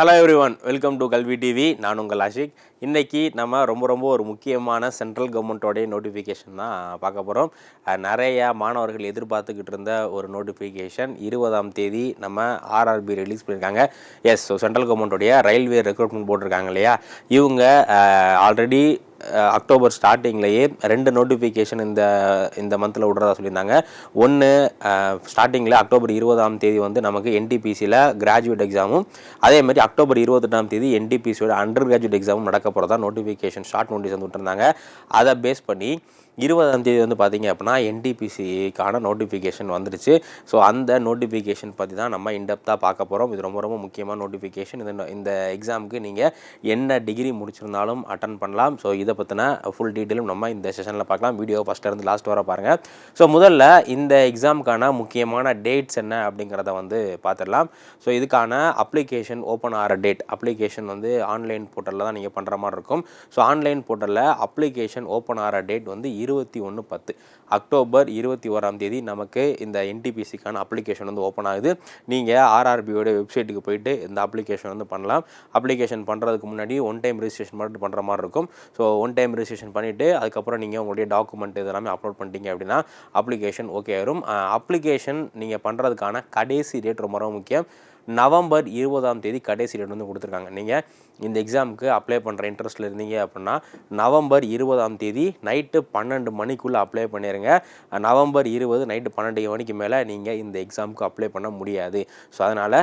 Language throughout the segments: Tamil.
Hello everyone welcome to Kalvi TV நான் உங்கள் ஆஷிக் இன்றைக்கி நம்ம ரொம்ப ரொம்ப ஒரு முக்கியமான சென்ட்ரல் கவர்மெண்ட்டோடைய நோட்டிஃபிகேஷன் தான் பார்க்க போகிறோம் நிறையா மாணவர்கள் எதிர்பார்த்துக்கிட்டு இருந்த ஒரு நோட்டிஃபிகேஷன் இருபதாம் தேதி நம்ம ஆர்ஆர்பி ரிலீஸ் பண்ணியிருக்காங்க. எஸ் ஸோ சென்ட்ரல் கவர்மெண்ட்டோடைய ரயில்வே ரெக்ரூட்மெண்ட் போட்டிருக்காங்க இல்லையா? இவங்க ஆல்ரெடி அக்டோபர் ஸ்டார்டிங்லேயே ரெண்டு நோட்டிஃபிகேஷன் இந்த இந்த மந்தில் விடுறதா சொல்லியிருந்தாங்க. ஒன்று ஸ்டார்டிங்கில் அக்டோபர் இருபதாம் தேதி வந்து நமக்கு என்டிபிசியில் கிராஜுவேட் எக்ஸாமும் அதே மாதிரி அக்டோபர் இருபத்தெட்டாம் தேதி என்டிபிசியோட அண்டர் கிராஜுவேட் எக்ஸாமும் நடக்க போகிறதா நோட்டிஃபிகேஷன் ஷார்ட் நோட்டீஸ் வந்து விட்டுருந்தாங்க. அதை பேஸ் பண்ணி இருபதாம் தேதி வந்து பார்த்தீங்க அப்படின்னா என்டிபிசிக்கான நோட்டிஃபிகேஷன் வந்துடுச்சு ஸோ அந்த நோட்டிஃபிகேஷன் பற்றி தான் நம்ம இன்டெப்த்தாக பார்க்க போகிறோம் இது ரொம்ப ரொம்ப முக்கியமான நோட்டிஃபிகேஷன் இந்த இந்த எக்ஸாமுக்கு நீங்கள் என்ன டிகிரி முடிச்சிருந்தாலும் அட்டன் பண்ணலாம். ஸோ இதை பற்றின ஃபுல் டீட்டெயிலும் நம்ம இந்த செஷனில் பார்க்கலாம். வீடியோ ஃபஸ்ட்டிலேருந்து லாஸ்ட் வர பாருங்கள் ஸோ முதல்ல இந்த எக்ஸாமுக்கான முக்கியமான டேட்ஸ் என்ன அப்படிங்கிறத வந்து பார்த்துடலாம். ஸோ இதுக்கான அப்ளிகேஷன் ஓப்பன் ஆகிற டேட் அப்ளிகேஷன் வந்து ஆன்லைன் போர்ட்டலில் தான் நீங்கள் பண்ணுற மாதிரி இருக்கும். ஸோ ஆன்லைன் போர்ட்டலில் அப்ளிகேஷன் ஓப்பன் ஆகிற டேட் வந்து இருபத்தி ஒன்று பத்து. அக்டோபர் இருபத்தி ஓராம் தேதி நமக்கு இந்த என்டிபிசிக்கான அப்ளிகேஷன் வந்து ஓப்பன் ஆகுது. நீங்கள் ஆர்ஆர்பியோட வெப்சைட்டுக்கு போயிட்டு இந்த அப்ளிகேஷன் வந்து பண்ணலாம். அப்ளிகேஷன் பண்ணுறதுக்கு முன்னாடி ஒன் டைம் ரிஜிஸ்ட்ரேஷன் மட்டும் பண்ணுற மாதிரி இருக்கும். ஸோ ஒன் டைம் ரிஜிஸ்ட்ரேஷன் பண்ணிவிட்டு அதுக்கப்புறம் நீங்கள் உங்களுடைய டாக்குமெண்ட் இதெல்லாமே அப்லோட் பண்ணிட்டீங்க அப்படின்னா அப்ளிகேஷன் ஓகே ஆயிரும். அப்ளிகேஷன் நீங்கள் பண்ணுறதுக்கான கடைசி டேட் ரொம்ப முக்கியம். நவம்பர் இருபதாம் தேதி கடைசி டேட் வந்து கொடுத்துருக்காங்க. நீங்கள் இந்த எக்ஸாமுக்கு அப்ளை பண்ணுற இன்ட்ரெஸ்ட்டில் இருந்தீங்க அப்படின்னா நவம்பர் இருபதாம் தேதி நைட்டு பன்னெண்டு மணிக்குள்ளே அப்ளை பண்ணிடுங்க நவம்பர் இருபது நைட்டு பன்னெண்டு மணிக்கு மேலே நீங்கள் இந்த எக்ஸாமுக்கு அப்ளை பண்ண முடியாது. ஸோ அதனால்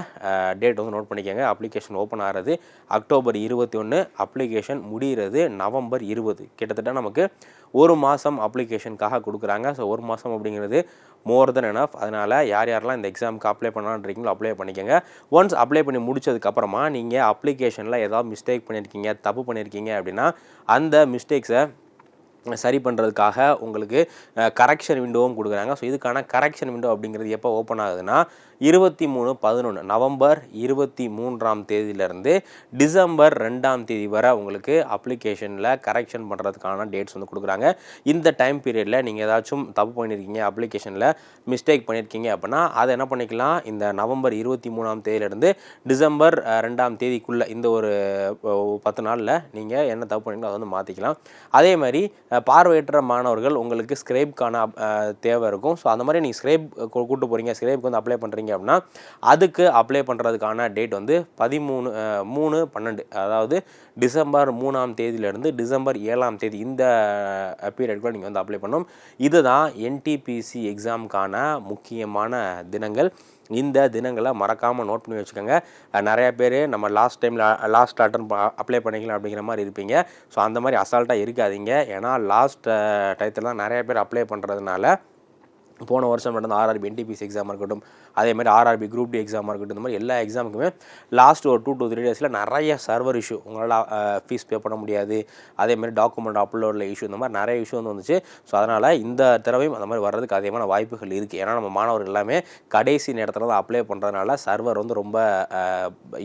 டேட் வந்து நோட் பண்ணிக்கோங்க. அப்ளிகேஷன் ஓப்பன் ஆகிறது அக்டோபர் இருபத்தி ஒன்று அப்ளிகேஷன் முடிகிறது நவம்பர் இருபது. கிட்டத்தட்ட நமக்கு ஒரு மாதம் அப்ளிகேஷனுக்காக கொடுக்குறாங்க. ஸோ ஒரு மாதம் அப்படிங்கிறது மோர் தென் எனஃப் அதனால் யார் யாரெல்லாம் இந்த எக்ஸாமுக்கு அப்ளை பண்ணலான்றீங்களோ அப்ளை பண்ணிக்கோங்க. ஒன்ஸ் அப்ளை பண்ணி முடிச்சதுக்கப்புறமா நீங்கள் அப்ளிகேஷனில் ஏதாவது மிஸ்டேக் பண்ணியிருக்கீங்க தப்பு பண்ணியிருக்கீங்க அப்படின்னா அந்த மிஸ்டேக்ஸை சரி பண்ணுறதுக்காக உங்களுக்கு கரெக்ஷன் விண்டோவும் கொடுக்குறாங்க. ஸோ இதுக்கான கரெக்ஷன் விண்டோ அப்படிங்கிறது எப்போ ஓப்பன் ஆகுதுன்னா இருபத்தி மூணு பதினொன்று நவம்பர் இருபத்தி மூன்றாம் தேதியிலேருந்து டிசம்பர் ரெண்டாம் தேதி வரை உங்களுக்கு அப்ளிகேஷனில் கரெக்ஷன் பண்ணுறதுக்கான டேட்ஸ் வந்து கொடுக்குறாங்க. இந்த டைம் பீரியடில் நீங்கள் ஏதாச்சும் தப்பு பண்ணியிருக்கீங்க அப்ளிகேஷனில் மிஸ்டேக் பண்ணியிருக்கீங்க அப்படின்னா அதை என்ன பண்ணிக்கலாம்? இந்த நவம்பர் இருபத்தி மூணாம் தேதியிலேருந்து டிசம்பர் ரெண்டாம் தேதிக்குள்ளே இந்த ஒரு பத்து நாளில் நீங்கள் என்ன தப்பு பண்ணீங்களோ அதை வந்து மாற்றிக்கலாம் அதே மாதிரி பார்வையற்ற மாணவர்கள் உங்களுக்கு ஸ்க்ரைப்க்கான தேவை இருக்கும். ஸோ அந்த மாதிரி நீங்கள் ஸ்க்ரைப் கூப்பிட்டு போகிறீங்க ஸ்க்ரைப்க்கு வந்து அப்ளை பண்ணுறீங்க அப்படின்னா அதுக்கு அப்ளை பண்ணுறதுக்கான டேட் வந்து பதிமூணு மூணு பன்னெண்டு. அதாவது டிசம்பர் மூணாம் தேதியிலேருந்து டிசம்பர் ஏழாம் தேதி இந்த பீரியட்குள்ளே நீங்கள் வந்து அப்ளை பண்ணணும். இதுதான் என்டிபிசி எக்ஸாமுக்கான முக்கியமான தினங்கள். இந்த தினங்களை மறக்காமல் நோட் பண்ணி வச்சுக்கோங்க. நிறையா பேர் நம்ம லாஸ்ட் டைமில் லாஸ்ட் அட்டன் அப்ளை பண்ணிக்கலாம் அப்படிங்கிற மாதிரி இருப்பீங்க. ஸோ அந்த மாதிரி அசால்ட்டாக இருக்காதீங்க. ஏன்னா லாஸ்ட் டயத்தில் நிறையா நிறைய பேர் அப்ளை பண்ணுறதுனால போன வருஷம் நடந்த ஆர்ஆர்பி என்டிபிசி எக்ஸாமாக இருக்கட்டும் அதே மாதிரி ஆர்ஆர்பி குரூப் டி எக்ஸாமாக இருக்கட்டும் இந்த மாதிரி எல்லா எக்ஸாமுக்குமே லாஸ்ட் ஒரு டூ டூ த்ரீ டேஸில் நிறைய சர்வர் இஷ்யூ உங்களால் ஃபீஸ் பே பண்ண முடியாது. அதே மாதிரி டாக்குமெண்ட் அப்லோடில் இஷ்யூ இந்த மாதிரி நிறைய இஷ்யூ வந்து வந்துச்சு. ஸோ அதனால் இந்த தடவையும் அந்த மாதிரி வர்றதுக்கு அதிகமான வாய்ப்புகள் இருக்குது ஏன்னா நம்ம மாணவர்கள் எல்லாமே கடைசி நேரத்தில் தான் அப்ளை பண்ணுறதுனால சர்வர் வந்து ரொம்ப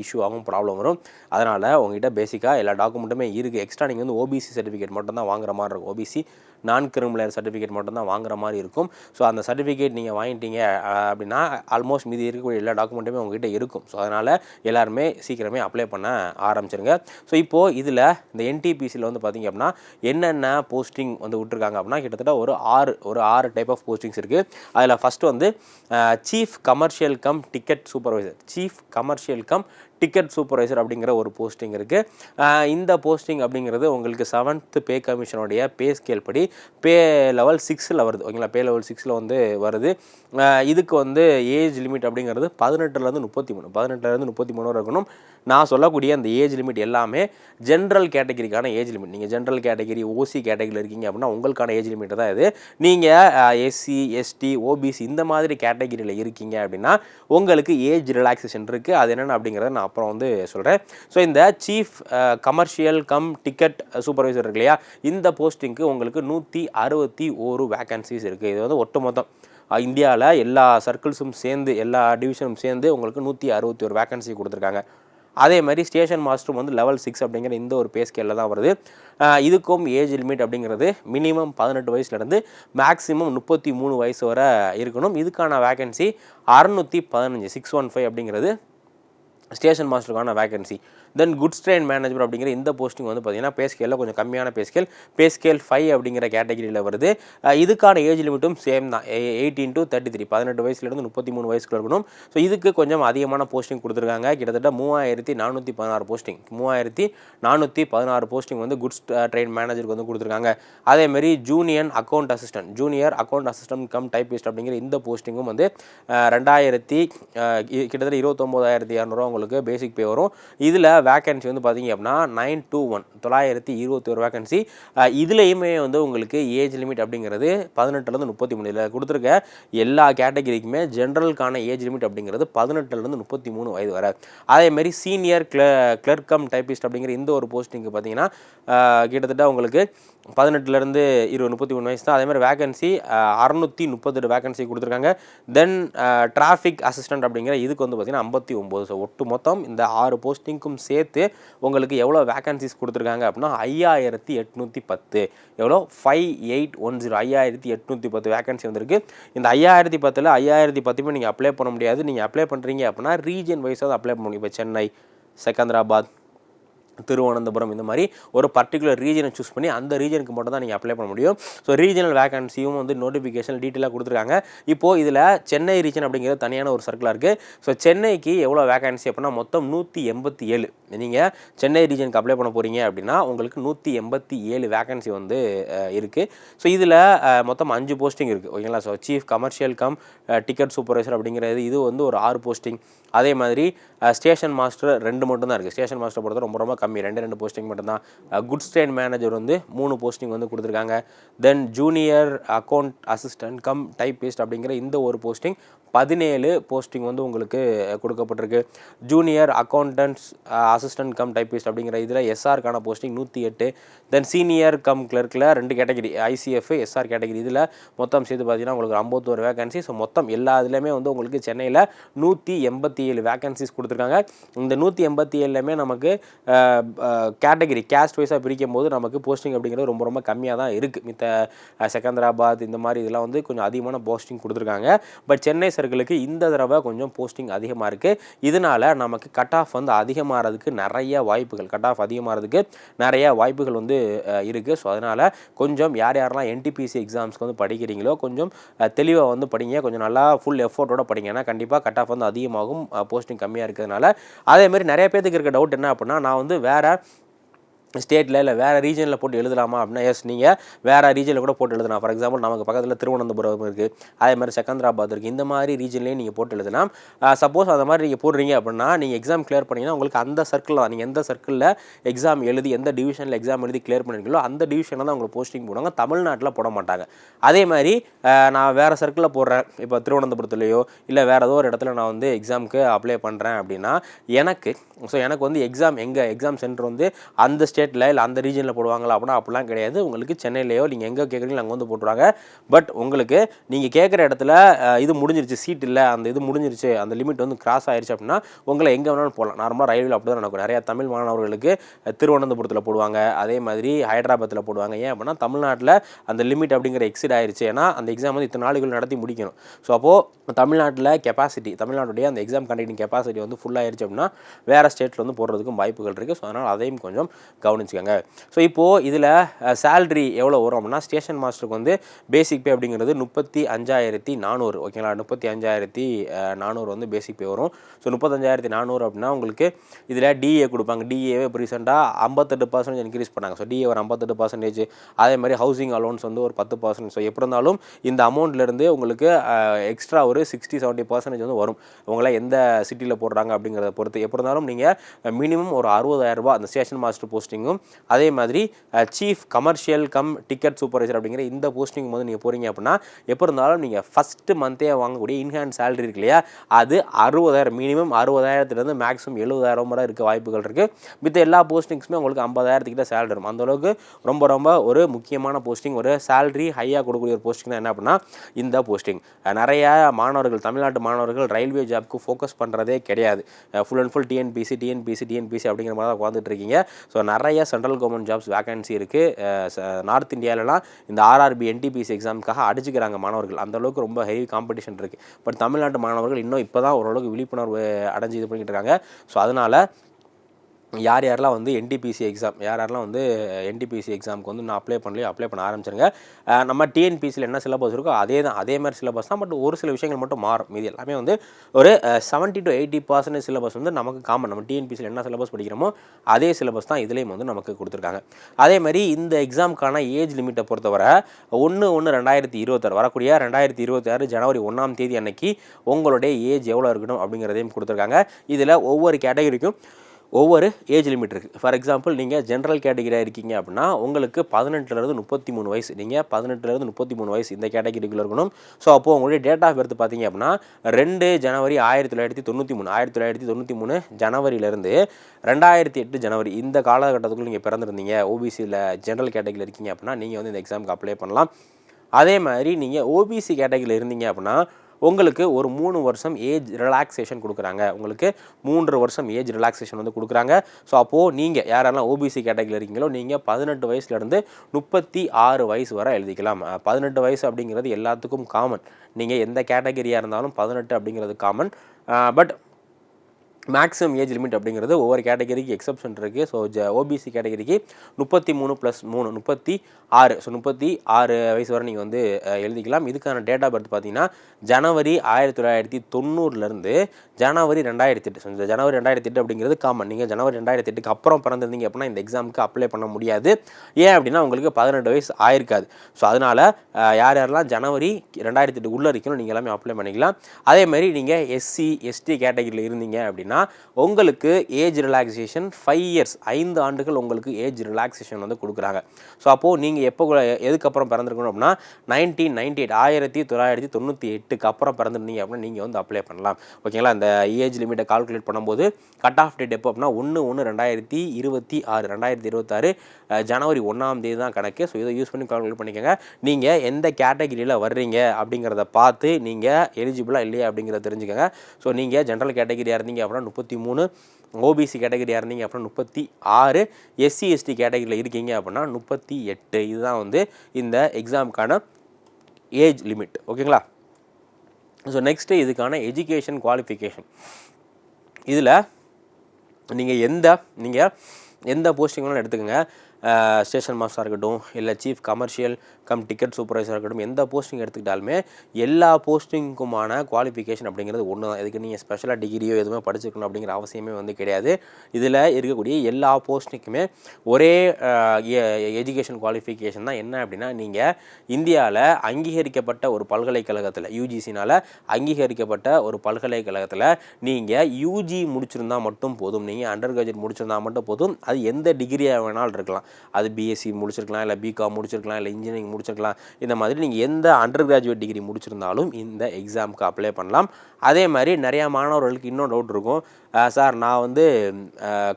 இஷ்யூவாகவும் ப்ராப்ளம் வரும். அதனால் உங்ககிட்ட பேசிக்காக எல்லா டாக்குமெண்ட்டுமே இருக்குது எக்ஸ்ட்ரா நீங்கள் வந்து ஓபிசி சர்டிஃபிகேட் மட்டும் தான் வாங்குற மாதிரி இருக்கும். ஓபிசி நான் கிரிமினல் சர்டிஃபிகேட் மட்டும் தான் வாங்குற மாதிரி இருக்கும். ஸோ அந்த சர்டிஃபிகேட் நீங்கள் வாங்கிட்டீங்க அப்படின்னா ஆல்மோஸ்ட் மீதி இருக்கக்கூடிய எல்லா டாக்குமெண்ட்டுமே உங்ககிட்ட இருக்கும். ஸோ அதனால் எல்லாருமே சீக்கிரமே அப்ளை பண்ண ஆரம்பிச்சிருங்க. ஸோ இப்போது இதில் இந்த என்டிபிசியில் வந்து பார்த்தீங்க அப்படின்னா என்னென்ன போஸ்டிங் வந்து விட்டுருக்காங்க அப்படின்னா கிட்டத்தட்ட ஒரு ஆறு ஒரு ஆறு டைப் ஆஃப் போஸ்டிங்ஸ் இருக்குது அதில் ஃபஸ்ட்டு வந்து chief commercial cum ticket supervisor chief commercial cum ticket supervisor அப்படிங்கிற ஒரு போஸ்டிங் இருக்குது இந்த போஸ்டிங் அப்படிங்கிறது உங்களுக்கு செவன்த்து பே கமிஷனுடைய பே ஸ்கேல் படி பே லெவல் சிக்ஸில் வருது. ஓகேங்களா? பே லெவல் சிக்ஸில் வந்து வருது. இதுக்கு வந்து ஏஜ் லிமிட் அப்படிங்கிறது பதினெட்டுலேருந்து முப்பத்தி மூணு. பதினெட்டுலேருந்து முப்பத்தி மூணு இருக்கணும். நான் சொல்லக்கூடிய அந்த ஏஜ் லிமிட் எல்லாமே ஜென்ரல் கேட்டகரிக்கான ஏஜ் லிமிட். நீங்கள் ஜென்ரல் கேட்டகரி ஓசி கேட்டகரியில் இருக்கீங்க அப்படின்னா உங்களுக்கான ஏஜ் லிமிட் தான் இது. நீங்கள் எஸ்சி எஸ்டி ஓபிசி இந்த மாதிரி கேட்டகரியில் இருக்கீங்க அப்படின்னா உங்களுக்கு ஏஜ் ரிலாக்ஸேஷன் இருக்குது அது என்னென்ன அப்படிங்கிறத நான் அப்புறம் வந்து சொல்கிறேன் ஸோ இந்த chief commercial cum ticket supervisor இருக்கு இல்லையா? இந்த போஸ்டிங்க்கு உங்களுக்கு நூற்றி அறுபத்தி ஒரு வேக்கன்சிஸ் இருக்குது இது வந்து ஒட்டுமொத்தம். இந்தியாவில் எல்லா சர்க்கிள்ஸும் சேர்ந்து எல்லா டிவிஷனும் சேர்ந்து உங்களுக்கு நூற்றி அறுபத்தி ஒரு வேக்கன்சி கொடுத்துருக்காங்க. அதே மாதிரி ஸ்டேஷன் மாஸ்டரும் வந்து லெவல் சிக்ஸ் அப்படிங்கிற இந்த ஒரு பே ஸ்கேலில் தான் வருது. இதுக்கும் ஏஜ் லிமிட் அப்படிங்கிறது மினிமம் பதினெட்டு வயசுலேருந்து மேக்ஸிமம் முப்பத்தி மூணு வயசு வரை இருக்கணும். இதுக்கான வேகன்சி அறநூற்றி பதினஞ்சு சிக்ஸ் ஒன் ஃபைவ் அப்படிங்கிறது station மாஸ்டருக்கான vacancy then goods train manager அப்படிங்கிற இந்த போஸ்டிங் வந்து பார்த்தீங்கன்னா பேஸ்கேலில் கொஞ்சம் கம்மியான பேஸ்கேல் பேஸ்கேல் ஃபைவ் அப்படிங்கிற கேட்டகரியில் வருது. இதுக்கான ஏஜ் லிமிட்டும் சேம் தான். எயிட்டீன் டு தேர்ட்டி த்ரீ பதினெட்டு வயசுலேருந்து முப்பத்தி மூணு வயசுக்குள்ள இருக்கணும். ஸோ இதுக்கு கொஞ்சம் அதிகமான போஸ்டிங் கொடுத்துருக்காங்க. கிட்டத்தட்ட மூவாயிரத்தி நானூற்றி பதினாறு போஸ்டிங் மூவாயிரத்தி நானூற்றி பதினாறு போஸ்டிங் வந்து குட்ஸ் ட்ரெயின் மேனேஜருக்கு வந்து கொடுத்துருக்காங்க. அதேமாரி junior account assistant junior account assistant cum typist அப்படிங்கிற இந்த போஸ்டிங்கும் வந்து ரெண்டாயிரத்தி கிட்டத்தட்ட இருபத்தொம்போதாயிரத்தி இரநூறுவா உங்களுக்கு பேசிக் பே வரும். இதில் வேக்கன்சி வந்து பார்த்தீங்க அப்படின்னா நைன் டூ ஒன் தொள்ளாயிரத்தி இருபத்தி ஒரு வேகன்சி இதுலேயுமே வந்து உங்களுக்கு ஏஜ் லிமிட் அப்படிங்கிறது பதினெட்டுலேருந்து முப்பத்தி மூணு. இதில் கொடுத்துருக்க எல்லா கேட்டகரிக்குமே ஜென்ரலுக்கான ஏஜ் லிமிட் அப்படிங்கிறது பதினெட்டுலேருந்து முப்பத்தி மூணு வயது வர. அதேமாரி சீனியர் கிள கிளர்க்கம் டைப்பிஸ்ட் அப்படிங்கிற இந்த ஒரு போஸ்டிங்கு பார்த்தீங்கன்னா கிட்டத்தட்ட உங்களுக்கு பதினெட்டுலேருந்து இருபது முப்பத்தி மூணு வயசு தான் அதேமாதிரி வேகன்சி அறநூற்றி முப்பத்தெட்டு வேகன்சி கொடுத்துருக்காங்க. தென் டிராஃபிக் அசிஸ்டன்ட் அப்படிங்கிற இதுக்கு வந்து பார்த்திங்கன்னா ஐம்பத்தி ஒம்பது ஸோ ஒட்டு மொத்தம் இந்த ஆறு போஸ்டிங்க்கும் சேர்த்து உங்களுக்கு எவ்வளோ வேகன்சிஸ் கொடுத்துருக்காங்க அப்படின்னா ஐயாயிரத்தி எட்நூற்றி பத்து. எவ்வளோ? ஃபைவ் எயிட் ஒன் ஜீரோ ஐயாயிரத்தி எட்நூற்றி பத்து வேகன்சி வந்திருக்கு. இந்த ஐயாயிரத்தி பத்தில் ஐயாயிரத்தி பத்துமே நீங்கள் அப்ளை பண்ண முடியாது. நீங்கள் அப்ளை பண்ணுறீங்க அப்படின்னா ரீஜன் வைஸாக அப்ளை பண்ண முடியும் இப்போ சென்னை செகந்திராபாத் திருவனந்தபுரம் இந்த மாதிரி ஒரு பர்டிகுலர் ரீஜனை சூஸ் பண்ணி அந்த ரீஜனுக்கு மட்டும் தான் நீங்கள் அப்ளை பண்ண முடியும். ஸோ ரீஜனல் வேகன்சியும் வந்து நோட்டிஃபிகேஷன் டீட்டெயிலாக கொடுத்துருக்காங்க. இப்போது இதில் சென்னை ரீஜன் அப்படிங்கிறது தனியான ஒரு சர்க்கிளாக இருக்குது ஸோ சென்னைக்கு எவ்வளோ வேகன்சி அப்படின்னா மொத்தம் நூற்றி எண்பத்தி ஏழு. நீங்கள் சென்னை ரீஜனுக்கு அப்ளை பண்ண போகிறீங்க அப்படின்னா உங்களுக்கு நூற்றி எண்பத்தி ஏழு வேகன்சி வந்து இருக்குது ஸோ இதில் மொத்தம் அஞ்சு போஸ்டிங் இருக்குது ஓகேங்களா? So chief commercial cum ticket supervisor அப்படிங்கிறது இது வந்து ஒரு ஆறு போஸ்டிங் அதே மாதிரி ஸ்டேஷன் மாஸ்டர் ரெண்டு மட்டும் தான் இருக்குது ஸ்டேஷன் மாஸ்டர் பொறுத்த ரொம்ப ரொம்ப கம்மி. ரெண்டு ரெண்டு போஸ்டிங் மட்டும்தான். குட்ஸ் ட்ரெயின் மேனேஜர் வந்து மூணு போஸ்டிங் வந்து கொடுத்துருக்காங்க. Then junior account assistant cum typist அப்படிங்கிற இந்த ஒரு போஸ்டிங் பதினேழு போஸ்டிங் வந்து உங்களுக்கு கொடுக்கப்பட்டிருக்கு. Junior accounts assistant cum typist அப்படிங்கிற இதில் எஸ்ஆருக்கான போஸ்டிங் நூற்றி எட்டு. தென் சீனியர் கம் கிளர்க்கில் ரெண்டு கேட்டகரி ஐசிஎஃப் எஸ்ஆர் கேட்டகரி இதில் மொத்தம் சேர்த்து பார்த்தீங்கன்னா உங்களுக்கு ஐம்பத்தோரு வேகன்சி ஸோ மொத்தம் எல்லா இதுலேயுமே வந்து உங்களுக்கு சென்னையில் நூற்றி எண்பத்தி ஏழு வேகன்சிஸ் கொடுத்துருக்காங்க. இந்த நூற்றி எண்பத்தி ஏழுலையுமே நமக்கு கேட்டகரி கேஸ்ட் வைஸாக பிரிக்கும் போது நமக்கு போஸ்டிங் அப்படிங்கிறது ரொம்ப ரொம்ப கம்மியாக தான் இருக்குது மித்த செகந்தராபாத் இந்த மாதிரி இதெல்லாம் வந்து கொஞ்சம் அதிகமான போஸ்டிங் கொடுத்துருக்காங்க. பட் சென்னை சர்க்கிளுக்கு இந்த தடவை கொஞ்சம் போஸ்டிங் அதிகமாக இருக்குது இதனால் நமக்கு கட் ஆஃப் வந்து அதிகமாகிறதுக்கு நிறைய வாய்ப்புகள் கட் ஆஃப் அதிகமாகிறதுக்கு நிறைய வாய்ப்புகள் வந்து இருக்குது ஸோ அதனால் கொஞ்சம் யார் யாரெல்லாம் என்டிபிசி எக்ஸாம்ஸ்க்கு வந்து படிக்கிறீங்களோ கொஞ்சம் தெளிவாக வந்து படிங்க. கொஞ்சம் நல்லா ஃபுல் எஃபோர்ட்டோட படிங்க. ஏன்னா கண்டிப்பாக கட் ஆஃப் வந்து அதிகமாகும். போஸ்டிங் கம்மியாக இருக்கிறதுனால. அதேமாதிரி நிறைய பேர்த்துக்கு இருக்க டவுட் என்ன அப்படின்னா நான் வந்து வேறு ஸ்டேட்டில் இல்லை வேறு ரீஜனில் போட்டு எழுதலாமா அப்படின்னா எஸ் நீங்கள் வேறு ரீஜனில் கூட போட்டு எழுதலாம். ஃபார் எக்ஸாம்பிள் நமக்கு பக்கத்தில் திருவனந்தபுரம் இருக்குது அதே மாதிரி செகந்திராபாத் இருக்குது இந்த மாதிரி ரீஜன்லேயே நீங்கள் போட்டு எழுதலாம் சப்போஸ் அந்த மாதிரி நீங்கள் போடுறீங்க அப்படின்னா நீங்கள் எக்ஸாம் கிளியர் பண்ணீங்கன்னா உங்களுக்கு அந்த சர்க்கிள் தான் நீங்கள் எந்த சர்க்கிளில் எக்ஸாம் எழுதி எந்த டிவிஷனில் எக்ஸாம் எழுதி கிளியர் பண்ணிருக்கீங்களோ அந்த டிவிஷனில் தான் உங்களுக்கு போஸ்டிங் போடுவாங்க. தமிழ்நாட்டில் போட மாட்டாங்க. அதே மாதிரி நான் வேறு சர்க்கிளில் போடுறேன். இப்போ திருவனந்தபுரத்துலையோ இல்லை வேறு ஏதோ ஒரு இடத்துல நான் வந்து எக்ஸாமுக்கு அப்ளை பண்ணுறேன் அப்படின்னா எனக்கு ஸோ எனக்கு வந்து எக்ஸாம் எங்கே எக்ஸாம் சென்டர் வந்து அந்த ஸ்டேட்டில் இல்லை அந்த ரீஜனில் போடுவாங்களா அப்படின்னா அப்படிலாம் கிடையாது. உங்களுக்கு சென்னையிலேயோ நீங்கள் எங்கே கேட்குறீங்களோ அங்கே வந்து போட்டுருவாங்க. பட் உங்களுக்கு நீங்கள் கேட்குற இடத்துல இது முடிஞ்சிருச்சு சீட் இல்லை அந்த இது முடிஞ்சிருச்சு அந்த லிமிட் வந்து கிராஸ் ஆயிடுச்சு அப்படின்னா உங்களை எங்கே வேணாலும் போகலாம் நார்மலாக ரயில்வே அப்படி தான் நடக்கும். நிறையா தமிழ் மாணவர்களுக்கு திருவனந்தபுரத்தில் போடுவாங்க. அதே மாதிரி ஹைதராபாத்தில் போடுவாங்க. ஏன் அப்படின்னா தமிழ்நாட்டில் அந்த லிமிட் அப்படிங்கிற எக்ஸிட் ஆயிடுச்சு ஏன்னா அந்த எக்ஸாம் வந்து இத்தனை நாளுக்குள் நடத்தி முடிக்கணும். ஸோ அப்போது தமிழ்நாட்டில் கெப்பாசிட்டி தமிழ்நாட்டுடைய அந்த எக்ஸாம் கண்டக்டிங் கெப்பாசிட்டி வந்து ஃபுல்லாகிடுச்சு அப்படின்னா வேறு ஸ்டேட்டில் வந்து போடுறதுக்கும் வாய்ப்புகள் இருக்குது ஸோ அதனால் அதையும் கொஞ்சம் கவனிச்சுக்கோங்க ஸோ இப்போது இதில் சேல்ரி எவ்வளோ வரும் அப்படின்னா ஸ்டேஷன் மாஸ்டருக்கு வந்து பேசிக் பே அப்படிங்கிறது முப்பத்தி அஞ்சாயிரத்தி நானூறு ஓகேங்களா முப்பத்தி அஞ்சாயிரத்தி நானூறு வந்து பேசிக் பே வரும். ஸோ முப்பத்தஞ்சாயிரத்தி நானூறு அப்படின்னா உங்களுக்கு இதில் டிஏ கொடுப்பாங்க. டிஏவே இப்போ ரீசெண்டாக ஐம்பத்தெட்டு பர்சன்டேஜ் இன்க்ரீஸ் பண்ணாங்க. ஸோ டிஏ ஒரு ஐம்பத்தெட்டு பர்சன்டேஜ் அதே மாதிரி ஹவுசிங் அலோன்ஸ் வந்து ஒரு பத்து பர்சன்ட் ஸோ எப்படி இருந்தாலும் இந்த அமௌண்ட்லேருந்து உங்களுக்கு எக்ஸ்ட்ரா ஒரு சிக்ஸ்டி செவன்ட்டி பர்சன்டேஜ் வந்து வரும். உங்களை எந்த சிட்டியில் போடுறாங்க அப்படிங்கிறத பொறுத்து. எப்படி இருந்தாலும் நீங்கள் மினிமம் ஒரு அறுபதாயிரரூபா அந்த ஸ்டேஷன் மாஸ்டர் போஸ்டிங் போஸ்டிங்கும். அதே மாதிரி chief commercial cum ticket supervisor அப்படிங்கிற இந்த போஸ்டிங் வந்து நீங்கள் போகிறீங்க அப்படின்னா எப்போ இருந்தாலும் நீங்கள் ஃபஸ்ட்டு மந்த்தே வாங்கக்கூடிய இன்ஹேண்ட் சேலரி இருக்கு இல்லையா? அது அறுபதாயிரம் மினிமம் அறுபதாயிரத்துலேருந்து மேக்ஸிமம் எழுபதாயிரம் வரை இருக்க வாய்ப்புகள் இருக்குது மித்த எல்லா போஸ்டிங்ஸுமே உங்களுக்கு ஐம்பதாயிரத்துக்கிட்ட சேலரி வரும். அந்தளவுக்கு ரொம்ப ரொம்ப ஒரு முக்கியமான போஸ்டிங் ஒரு சேலரி ஹையாக கொடுக்கக்கூடிய ஒரு போஸ்டிங் தான் என்ன அப்படின்னா இந்த போஸ்டிங். நிறையா மாணவர்கள் தமிழ்நாட்டு மாணவர்கள் ரயில்வே ஜாப்க்கு ஃபோக்கஸ் பண்ணுறதே கிடையாது. Full and full TNPSC TNPSC TNPSC அப்படிங்கிற மாதிரி தான் உட்காந்துட்டு இருக்கீங்க. ஸோ நிறைய நிறைய சென்ட்ரல் கவர்மெண்ட் ஜாப்ஸ் வேகன்சி இருக்குது நார்த் இந்தியாவிலலாம் இந்த ஆர்ஆர்பி என்டிபிசி எக்ஸாமுக்காக அடிச்சுக்கிறாங்க மாணவர்கள். அந்த அளவுக்கு ரொம்ப ஹெவி காம்படிஷன் இருக்குது பட் தமிழ்நாட்டு மாணவர்கள் இன்னும் இப்போ தான் ஓரளவுக்கு விழிப்புணர்வு அடைஞ்சு இது பண்ணிக்கிட்டு இருக்காங்க. ஸோ அதனால் யார் யாரெல்லாம் வந்து என்டிபிசி எக்ஸாம் யார் யாரெல்லாம் வந்து என்டிபிசி எக்ஸாமுக்கு வந்து நான் அப்ளை பண்ணலையோ அப்ளை பண்ண ஆரம்பிச்சிருங்க. நம்ம டிஎன்பிசியில் என்ன சிலபஸ் இருக்கோ அதே தான் அதே மாதிரி சிலபஸ் தான். பட் ஒரு சில விஷயங்கள் மட்டும் மாறும். மீதி எல்லாமே வந்து ஒரு seventy to eighty percentage syllabus வந்து நமக்கு காமன் நம்ம டிஎன்பிசியில் என்ன சிலபஸ் படிக்கிறோமோ அதே சிலபஸ் தான் இதுலேயும் வந்து நமக்கு கொடுத்துருக்காங்க. அதே மாதிரி இந்த எக்ஸாமுக்கான ஏஜ் லிமிட்டை பொறுத்தவரை ஒன்று ஒன்று ரெண்டாயிரத்தி இருபத்தாறு வரக்கூடிய ரெண்டாயிரத்தி இருபத்தாறு ஜனவரி ஒன்றாம் தேதி அன்னைக்கு உங்களுடைய ஏஜ் எவ்வளோ இருக்கணும் அப்படிங்கிறதையும் கொடுத்துருக்காங்க. இதில் ஒவ்வொரு கேட்டகரிக்கும் ஒவ்வொரு ஏஜ் லிமிட் இருக்குது ஃபார் எக்ஸாம்பிள் நீங்கள் ஜென்ரல் கேட்டகரியாக இருக்கீங்க அப்படின்னா உங்களுக்கு பதினெட்டுலேருந்து முப்பத்தி மூணு வயசு. நீங்கள் பதினெட்டுலேருந்து முப்பத்தி மூணு வயசு இந்த கேட்டகரிக்குள்ள இருக்கணும். ஸோ அப்போது உங்களுடைய டேட் ஆஃப் பர்த் பார்த்தீங்க அப்படின்னா ரெண்டு ஜனவரி ஆயிரத்தி தொள்ளாயிரத்தி தொண்ணூற்றி மூணு. ஆயிரத்தி தொள்ளாயிரத்தி தொண்ணூற்றி மூணு ஜனவரியிலேருந்து ரெண்டாயிரத்தி எட்டு ஜனவரி இந்த காலகட்டத்துக்குள்ள நீங்கள் பிறந்திருந்தீங்க. ஓபிசியில் ஜென்ரல் கேட்டகரியில் இருக்கீங்க அப்படின்னா நீங்கள் வந்து இந்த எக்ஸாமுக்கு அப்ளை பண்ணலாம். அதே மாதிரி நீங்கள் ஓபிசி கேட்டகரியில் இருந்தீங்க அப்படின்னா உங்களுக்கு ஒரு மூணு வருஷம் ஏஜ் ரிலாக்ஸேஷன் கொடுக்குறாங்க. உங்களுக்கு மூன்று வருஷம் ஏஜ் ரிலாக்ஸேஷன் வந்து கொடுக்குறாங்க. ஸோ அப்போது நீங்கள் யாரெல்லாம் ஓபிசி கேட்டகரியில் இருக்கீங்களோ நீங்கள் பதினெட்டு வயசுலேருந்து முப்பத்தி ஆறு வயசு வரை எழுதிக்கலாம். பதினெட்டு வயசு அப்படிங்கிறது எல்லாத்துக்கும் காமன் நீங்கள் எந்த கேட்டகரியாக இருந்தாலும் பதினெட்டு அப்படிங்கிறது common but maximum age limit அப்படிங்கிறது ஒவ்வொரு கேட்டகரிக்கு எக்ஸப்ஷன் இருக்குது ஸோ ஜ ஓபிசி கேட்டகரிக்கு முப்பத்தி மூணு ப்ளஸ் மூணு முப்பத்தி ஆறு. ஸோ முப்பத்தி ஆறு வயசு வரை நீங்கள் வந்து எழுதிக்கலாம். இதுக்கான டேட் ஆஃப் பர்த் பார்த்தீங்கன்னா ஜனவரி ஆயிரத்தி தொள்ளாயிரத்தி தொண்ணூறுலேருந்து ஜனவரி ரெண்டாயிரத்தி எட்டு. ஸோ இந்த ஜனவரி ரெண்டாயிரத்தி எட்டு அப்படிங்கிறது காமன் நீங்கள் ஜனவரி ரெண்டாயிரத்தி எட்டுக்கு அப்புறம் பிறந்திருந்தீங்க அப்படின்னா இந்த எக்ஸாமுக்கு அப்ளை பண்ண முடியாது. ஏன் அப்படின்னா உங்களுக்கு பதினெட்டு வயசு ஆயிருக்காது. ஸோ அதனால் யார் யாரெல்லாம் ஜனவரி ரெண்டாயிரத்தி எட்டு உள்ளே இருக்கணும் நீங்கள் எல்லாமே அப்ளை பண்ணிக்கலாம். அதே மாதிரி நீங்கள் எஸ்சி எஸ்டி கேட்டகரியில் இருந்தீங்க அப்படின்னா உங்களுக்கு ஏஜ் ரிலாக்ஸேஷன் ஃபைவ் இயர்ஸ் ஐந்து ஆண்டுகள் உங்களுக்கு ஏஜ் ரிலாக்ஸேஷன் வந்து கொடுக்குறாங்க. ஸோ அப்போது நீங்கள் எப்போ கூட- எதுக்கப்புறம் பிறந்திருக்கணும் அப்படின்னா நைன்டீன் நைன்டி எயிட் ஆயிரத்தி தொள்ளாயிரத்தி தொண்ணூற்றி எட்டுக்கு அப்புறம் பிறந்திருந்தீங்க அப்படின்னா நீங்கள் வந்து அப்ளை பண்ணலாம். ஓகேங்களா அந்த ஏஜ் லிமிட்டை கால்குலேட் பண்ணும்போது கட் ஆஃப் டேட் எப்போ அப்படின்னா ஒன்று ஒன்று ரெண்டாயிரத்தி இருபத்தி ஆறு ரெண்டாயிரத்தி இருபத்தாறு ஜனவரி ஒன்றாம் தேதி தான் கணக்கு. ஸோ இதை யூஸ் பண்ணி கால்குலேட் பண்ணிக்கோங்க. நீங்கள் எந்த கேட்டகிரியில் வர்றீங்க அப்படிங்கிறத பார்த்து நீங்கள் எலிஜிபிளாக இல்லையா அப்படிங்கிறத தெரிஞ்சுக்கோங்க. ஸோ நீங்கள் ஜென்ரல் கேட்டகிரியாக இருந்தீங்க அப்படின்னா முப்பத்தி மூணு ஓபிசி கேட்டகரியாக இருந்தீங்க அப்படின்னா முப்பத்தி ஆறு எஸ்சி எஸ்டி கேட்டகரியில் இருக்கீங்க அப்படின்னா முப்பத்தி எட்டு. இதுதான் வந்து இந்த எக்ஸாமுக்கான ஏஜ் லிமிட் ஓகேங்களா? ஸோ நெக்ஸ்ட்டு இதுக்கான எஜுகேஷன் குவாலிஃபிகேஷன் இதில் நீங்கள் எந்த நீங்கள் எந்த போஸ்டிங் வேணாலும் எடுத்துக்கோங்க. ஸ்டேஷன் மாஸ்டராக இருக்கட்டும் இல்லை சீஃப் கமர்ஷியல் கம் டிக்கெட் சூப்பர்வைசராக இருக்கட்டும் எந்த போஸ்டிங் எடுத்துக்கிட்டாலுமே எல்லா போஸ்டிங்க்குமான குவாலிஃபிகேஷன் அப்படிங்கிறது ஒன்று தான். இதுக்கு நீங்கள் ஸ்பெஷலாக டிகிரியோ எதுவுமே படிச்சிருக்கணும் அப்படிங்கிற அவசியமே வந்து கிடையாது. இதில் இருக்கக்கூடிய எல்லா போஸ்டிங்க்குமே ஒரே எஜுகேஷன் குவாலிஃபிகேஷன் தான். என்ன அப்படின்னா நீங்கள் இந்தியாவில் அங்கீகரிக்கப்பட்ட ஒரு பல்கலைக்கழகத்தில் யூஜிசினால் அங்கீகரிக்கப்பட்ட ஒரு பல்கலைக்கழகத்தில் நீங்கள் யூஜி முடிச்சிருந்தா மட்டும் போதும். நீங்கள் அண்டர் கிராஜுவேட் முடிச்சிருந்தா மட்டும் போதும். அது எந்த டிகிரியாக வேணாலும் இருக்கலாம். அது பிஎஸ்சி முடிச்சிருக்கலாம் இல்லை பிகாம் முடிச்சிருக்கலாம் இல்லை இன்ஜினியரிங் முடிச்சிருக்கலாம். இந்த மாதிரி நீங்கள் எந்த அண்டர் கிராஜுவேட் டிகிரி முடிச்சிருந்தாலும் இந்த எக்ஸாமுக்கு அப்ளை பண்ணலாம். அதே மாதிரி நிறையா மாணவர்களுக்கு இன்னும் டவுட் இருக்கும். சார் நான் வந்து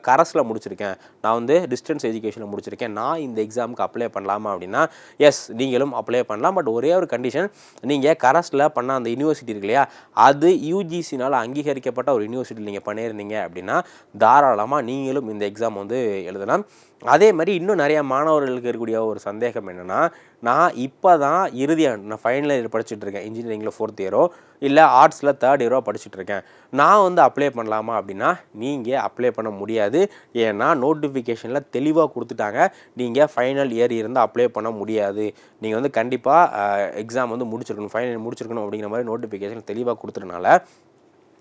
கரஸில் முடிச்சிருக்கேன். நான் வந்து டிஸ்டன்ஸ் எஜுகேஷனில் முடிச்சிருக்கேன். நான் இந்த எக்ஸாமுக்கு அப்ளை பண்ணலாமா அப்படின்னா எஸ் நீங்களும் அப்ளை பண்ணலாம். பட் ஒரே ஒரு கண்டிஷன் நீங்கள் கரஸில் பண்ண அந்த யூனிவர்சிட்டி இருக்கு இல்லையா அது யூஜிசினால் அங்கீகரிக்கப்பட்ட ஒரு யூனிவர்சிட்டியில் நீங்கள் பண்ணியிருந்தீங்க அப்படின்னா தாராளமாக நீங்களும் இந்த எக்ஸாம் வந்து எழுதலாம். அதே மாதிரி இன்னும் நிறையா மாணவர்களுக்கு இருக்கக்கூடிய ஒரு சந்தேகம் என்னென்னா நான் இப்போ தான் இறுதியாக நான் ஃபைனல் இயர் படிச்சுட்டு இருக்கேன். இன்ஜினியரிங்கில் ஃபோர்த் இயரோ இல்லை ஆர்ட்ஸில் தேர்ட் இயரோ படிச்சுட்டு இருக்கேன். நான் வந்து அப்ளை பண்ணலாமா அப்படின்னா நீங்கள் அப்ளை பண்ண முடியாது. ஏன்னா நோட்டிஃபிகேஷனில் தெளிவாக கொடுத்துட்டாங்க. நீங்கள் ஃபைனல் இயர் இருந்தால் அப்ளை பண்ண முடியாது. நீங்கள் வந்து கண்டிப்பாக எக்ஸாம் வந்து முடிச்சிருக்கணும் ஃபைனல் இயர் முடிச்சிருக்கணும் அப்படிங்கிற மாதிரி நோட்டிஃபிகேஷன் தெளிவாக கொடுத்துறனால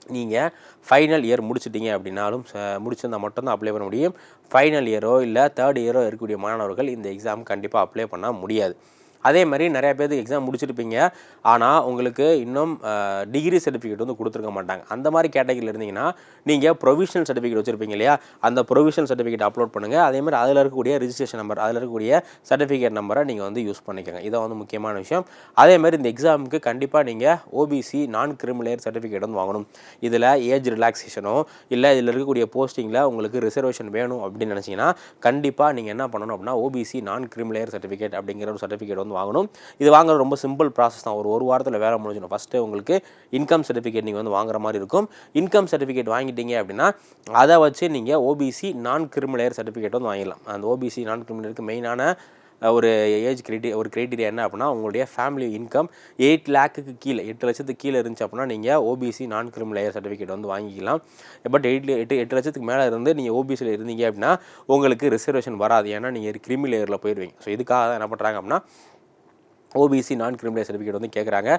நீங்கள் ஃபைனல் இயர் முடிச்சிட்டிங்க அப்படின்னாலும் ச- மட்டும்தான் அப்ளை பண்ண முடியும். ஃபைனல் இயரோ இல்லை தேர்ட் இயரோ இருக்கக்கூடிய மாணவர்கள் இந்த எக்ஸாம் கண்டிப்பாக அப்ளை பண்ண முடியாது. அதே மாதிரி நிறைய பேருக்கு எக்ஸாம் முடிச்சிருப்பீங்க. ஆனால் உங்களுக்கு இன்னும் டிகிரி சர்டிஃபிகேட் வந்து கொடுத்துருக்க மாட்டாங்க. அந்த மாதிரி கேட்டகரியில் இருந்தீங்கன்னா நீங்கள் ப்ரொவிஷனல் சர்டிஃபிகேட் வச்சுருப்பீங்க இல்லையா? அந்த ப்ரொவிஷனல் சர்டிஃபிகேட் அப்லோட் பண்ணுங்கள் அதே மாதிரி அதில் இருக்கக்கூடிய ரிஜிஸ்ட்ரேஷன் நம்பர் அதில் இருக்கக்கூடிய சர்டிஃபிகேட் நம்பரை நீங்கள் வந்து யூஸ் பண்ணிக்கோங்க. இதான் வந்து முக்கியமான விஷயம். அதே மாதிரி இந்த எக்ஸாமுக்கு கண்டிப்பாக நீங்கள் ஓபிசி நான் கிரிமிலேயர் சர்டிஃபிகேட் வந்து வாங்கணும். இதில் ஏஜ் ரிலாக்ஸேஷனோ இல்லை இதில் இருக்கக்கூடிய போஸ்டிங்கில் உங்களுக்கு ரிசர்வேஷன் வேணும் அப்படின்னு நினச்சிங்கன்னா கண்டிப்பாக நீங்கள் என்ன பண்ணணும் அப்படின்னா ஓபிசி நான் கிரிமிலேயர் சர்டிஃபிகேட் அப்படிங்கிற ஒரு சர்டிஃபிகேட் வந்து வாங்கணும். இது வாங்குறது ரொம்ப சிம்பிள் ப்ராசஸ் தான். ஒரு ஒரு வாரத்தில் வேலை முடிஞ்சிடும். ஃபஸ்ட்டு உங்களுக்கு இன்கம் சர்டிஃபிகேட் நீங்கள் வந்து வாங்குற மாதிரி இருக்கும். இன்கம் சர்டிஃபிகேட் வாங்கிட்டீங்க அப்படின்னா அதை வச்சு நீங்கள் ஓபிசி நான் கிரிமினல் சர்டிஃபிகேட் வந்து வாங்கிடலாம். அந்த ஓபிசி நான் கிரிமினலுக்கு மெயினான ஒரு ஏஜ் கிரைட்டி ஒரு கிரைட்டீரியா என்ன அப்படின்னா உங்களுடைய ஃபேமிலி இன்கம் எயிட் லேக்குக்கு கீழே எட்டு லட்சத்துக்கு கீழே இருந்துச்சு அப்படின்னா நீங்கள் ஓபிசி நான் கிரிமினல் சர்டிஃபிகேட் வந்து வாங்கிக்கலாம். பட் எயிட் எட்டு எட்டு லட்சத்துக்கு மேலே இருந்து நீங்கள் ஓபிசியில் இருந்தீங்க அப்படின்னா உங்களுக்கு ரிசர்வேஷன் வராது. ஏன்னா நீங்கள் கிரிமிலேயரில் போயிடுவீங்க. ஸோ இதுக்காக தான் என்ன பண்ணுறாங்க அப்படின்னா ஓபிசி நான் கிரிமினல் சர்டிஃபிகேட் வந்து கேட்குறாங்க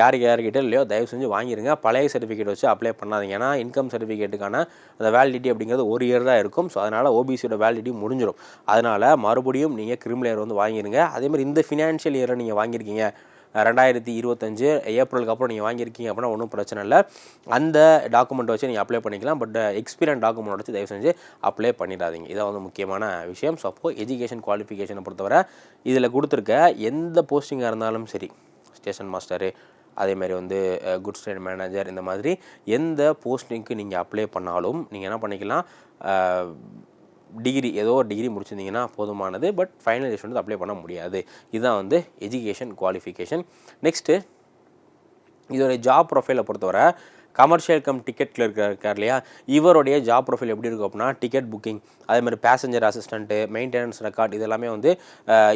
யாருக்கு யாருக்கிட்ட இல்லையோ தயவு செஞ்சு வாங்கிருங்க. பழைய சர்டிஃபிகேட் வச்சு அப்ளை பண்ணாதீங்க. ஏன்னா இன்கம் சர்டிஃபிகேட்டுக்கான அந்த வேலிடிட்டி அப்படிங்கிறது ஒரு இயர் தான் இருக்கும். ஸோ அதனால் ஓபிசியோட வேலிடிட்டி முடிஞ்சிடும் அதனால் மறுபடியும் நீங்கள் கிரிமினல் வந்து வாங்கிருங்க. அதேமாதிரி இந்த ஃபினான்ஷியல் இயரில் நீங்கள் வாங்கியிருக்கீங்க ரெண்டாயிரத்தி இருபத்தஞ்சு ஏப்ரலுக்கு அப்புறம் நீங்கள் வாங்கியிருக்கீங்க அப்படின்னா ஒன்றும் பிரச்சனை இல்லை. அந்த டாக்குமெண்ட் வச்சு நீங்கள் அப்ளை பண்ணிக்கலாம். பட் எக்ஸ்பீரியன்ஸ் டாக்குமெண்ட் வச்சு தயவு செஞ்சு அப்ளை பண்ணிடாதீங்க. இதான் வந்து முக்கியமான விஷயம். ஸோ அப்போது எஜுகேஷன் குவாலிஃபிகேஷனை பொறுத்தவரை இதில் கொடுத்துருக்க எந்த போஸ்டிங்காக இருந்தாலும் சரி ஸ்டேஷன் மாஸ்டரு அதேமாதிரி வந்து குட்ஸ் ட்ரெயின் மேனேஜர் இந்த மாதிரி எந்த போஸ்டிங்க்கு நீங்கள் அப்ளை பண்ணாலும் நீங்கள் என்ன பண்ணிக்கலாம் uh, டிகிரி ஏதோ ஒரு டிகிரி முடிச்சிருந்தீங்கன்னா போதுமானது. பட் ஃபைனல் இயர்ஸ் வந்து அப்ளை பண்ண முடியாது. இதுதான் வந்து எஜுகேஷன் குவாலிஃபிகேஷன் நெக்ஸ்ட்டு இதோட ஜாப் ப்ரொஃபைலை பொறுத்தவரை கமர்ஷியல் கம் டிக்கெட் கிளர்க் இருக்கார் இல்லையா? இவருடைய ஜாப் ப்ரொஃபைல் எப்படி இருக்கும் அப்படின்னா டிக்கெட் புக்கிங் அதே மாதிரி பேசஞ்சர் அசிஸ்டண்ட்டு மெயின்டெனன்ஸ் ரெக்கார்ட் இதெல்லாமே வந்து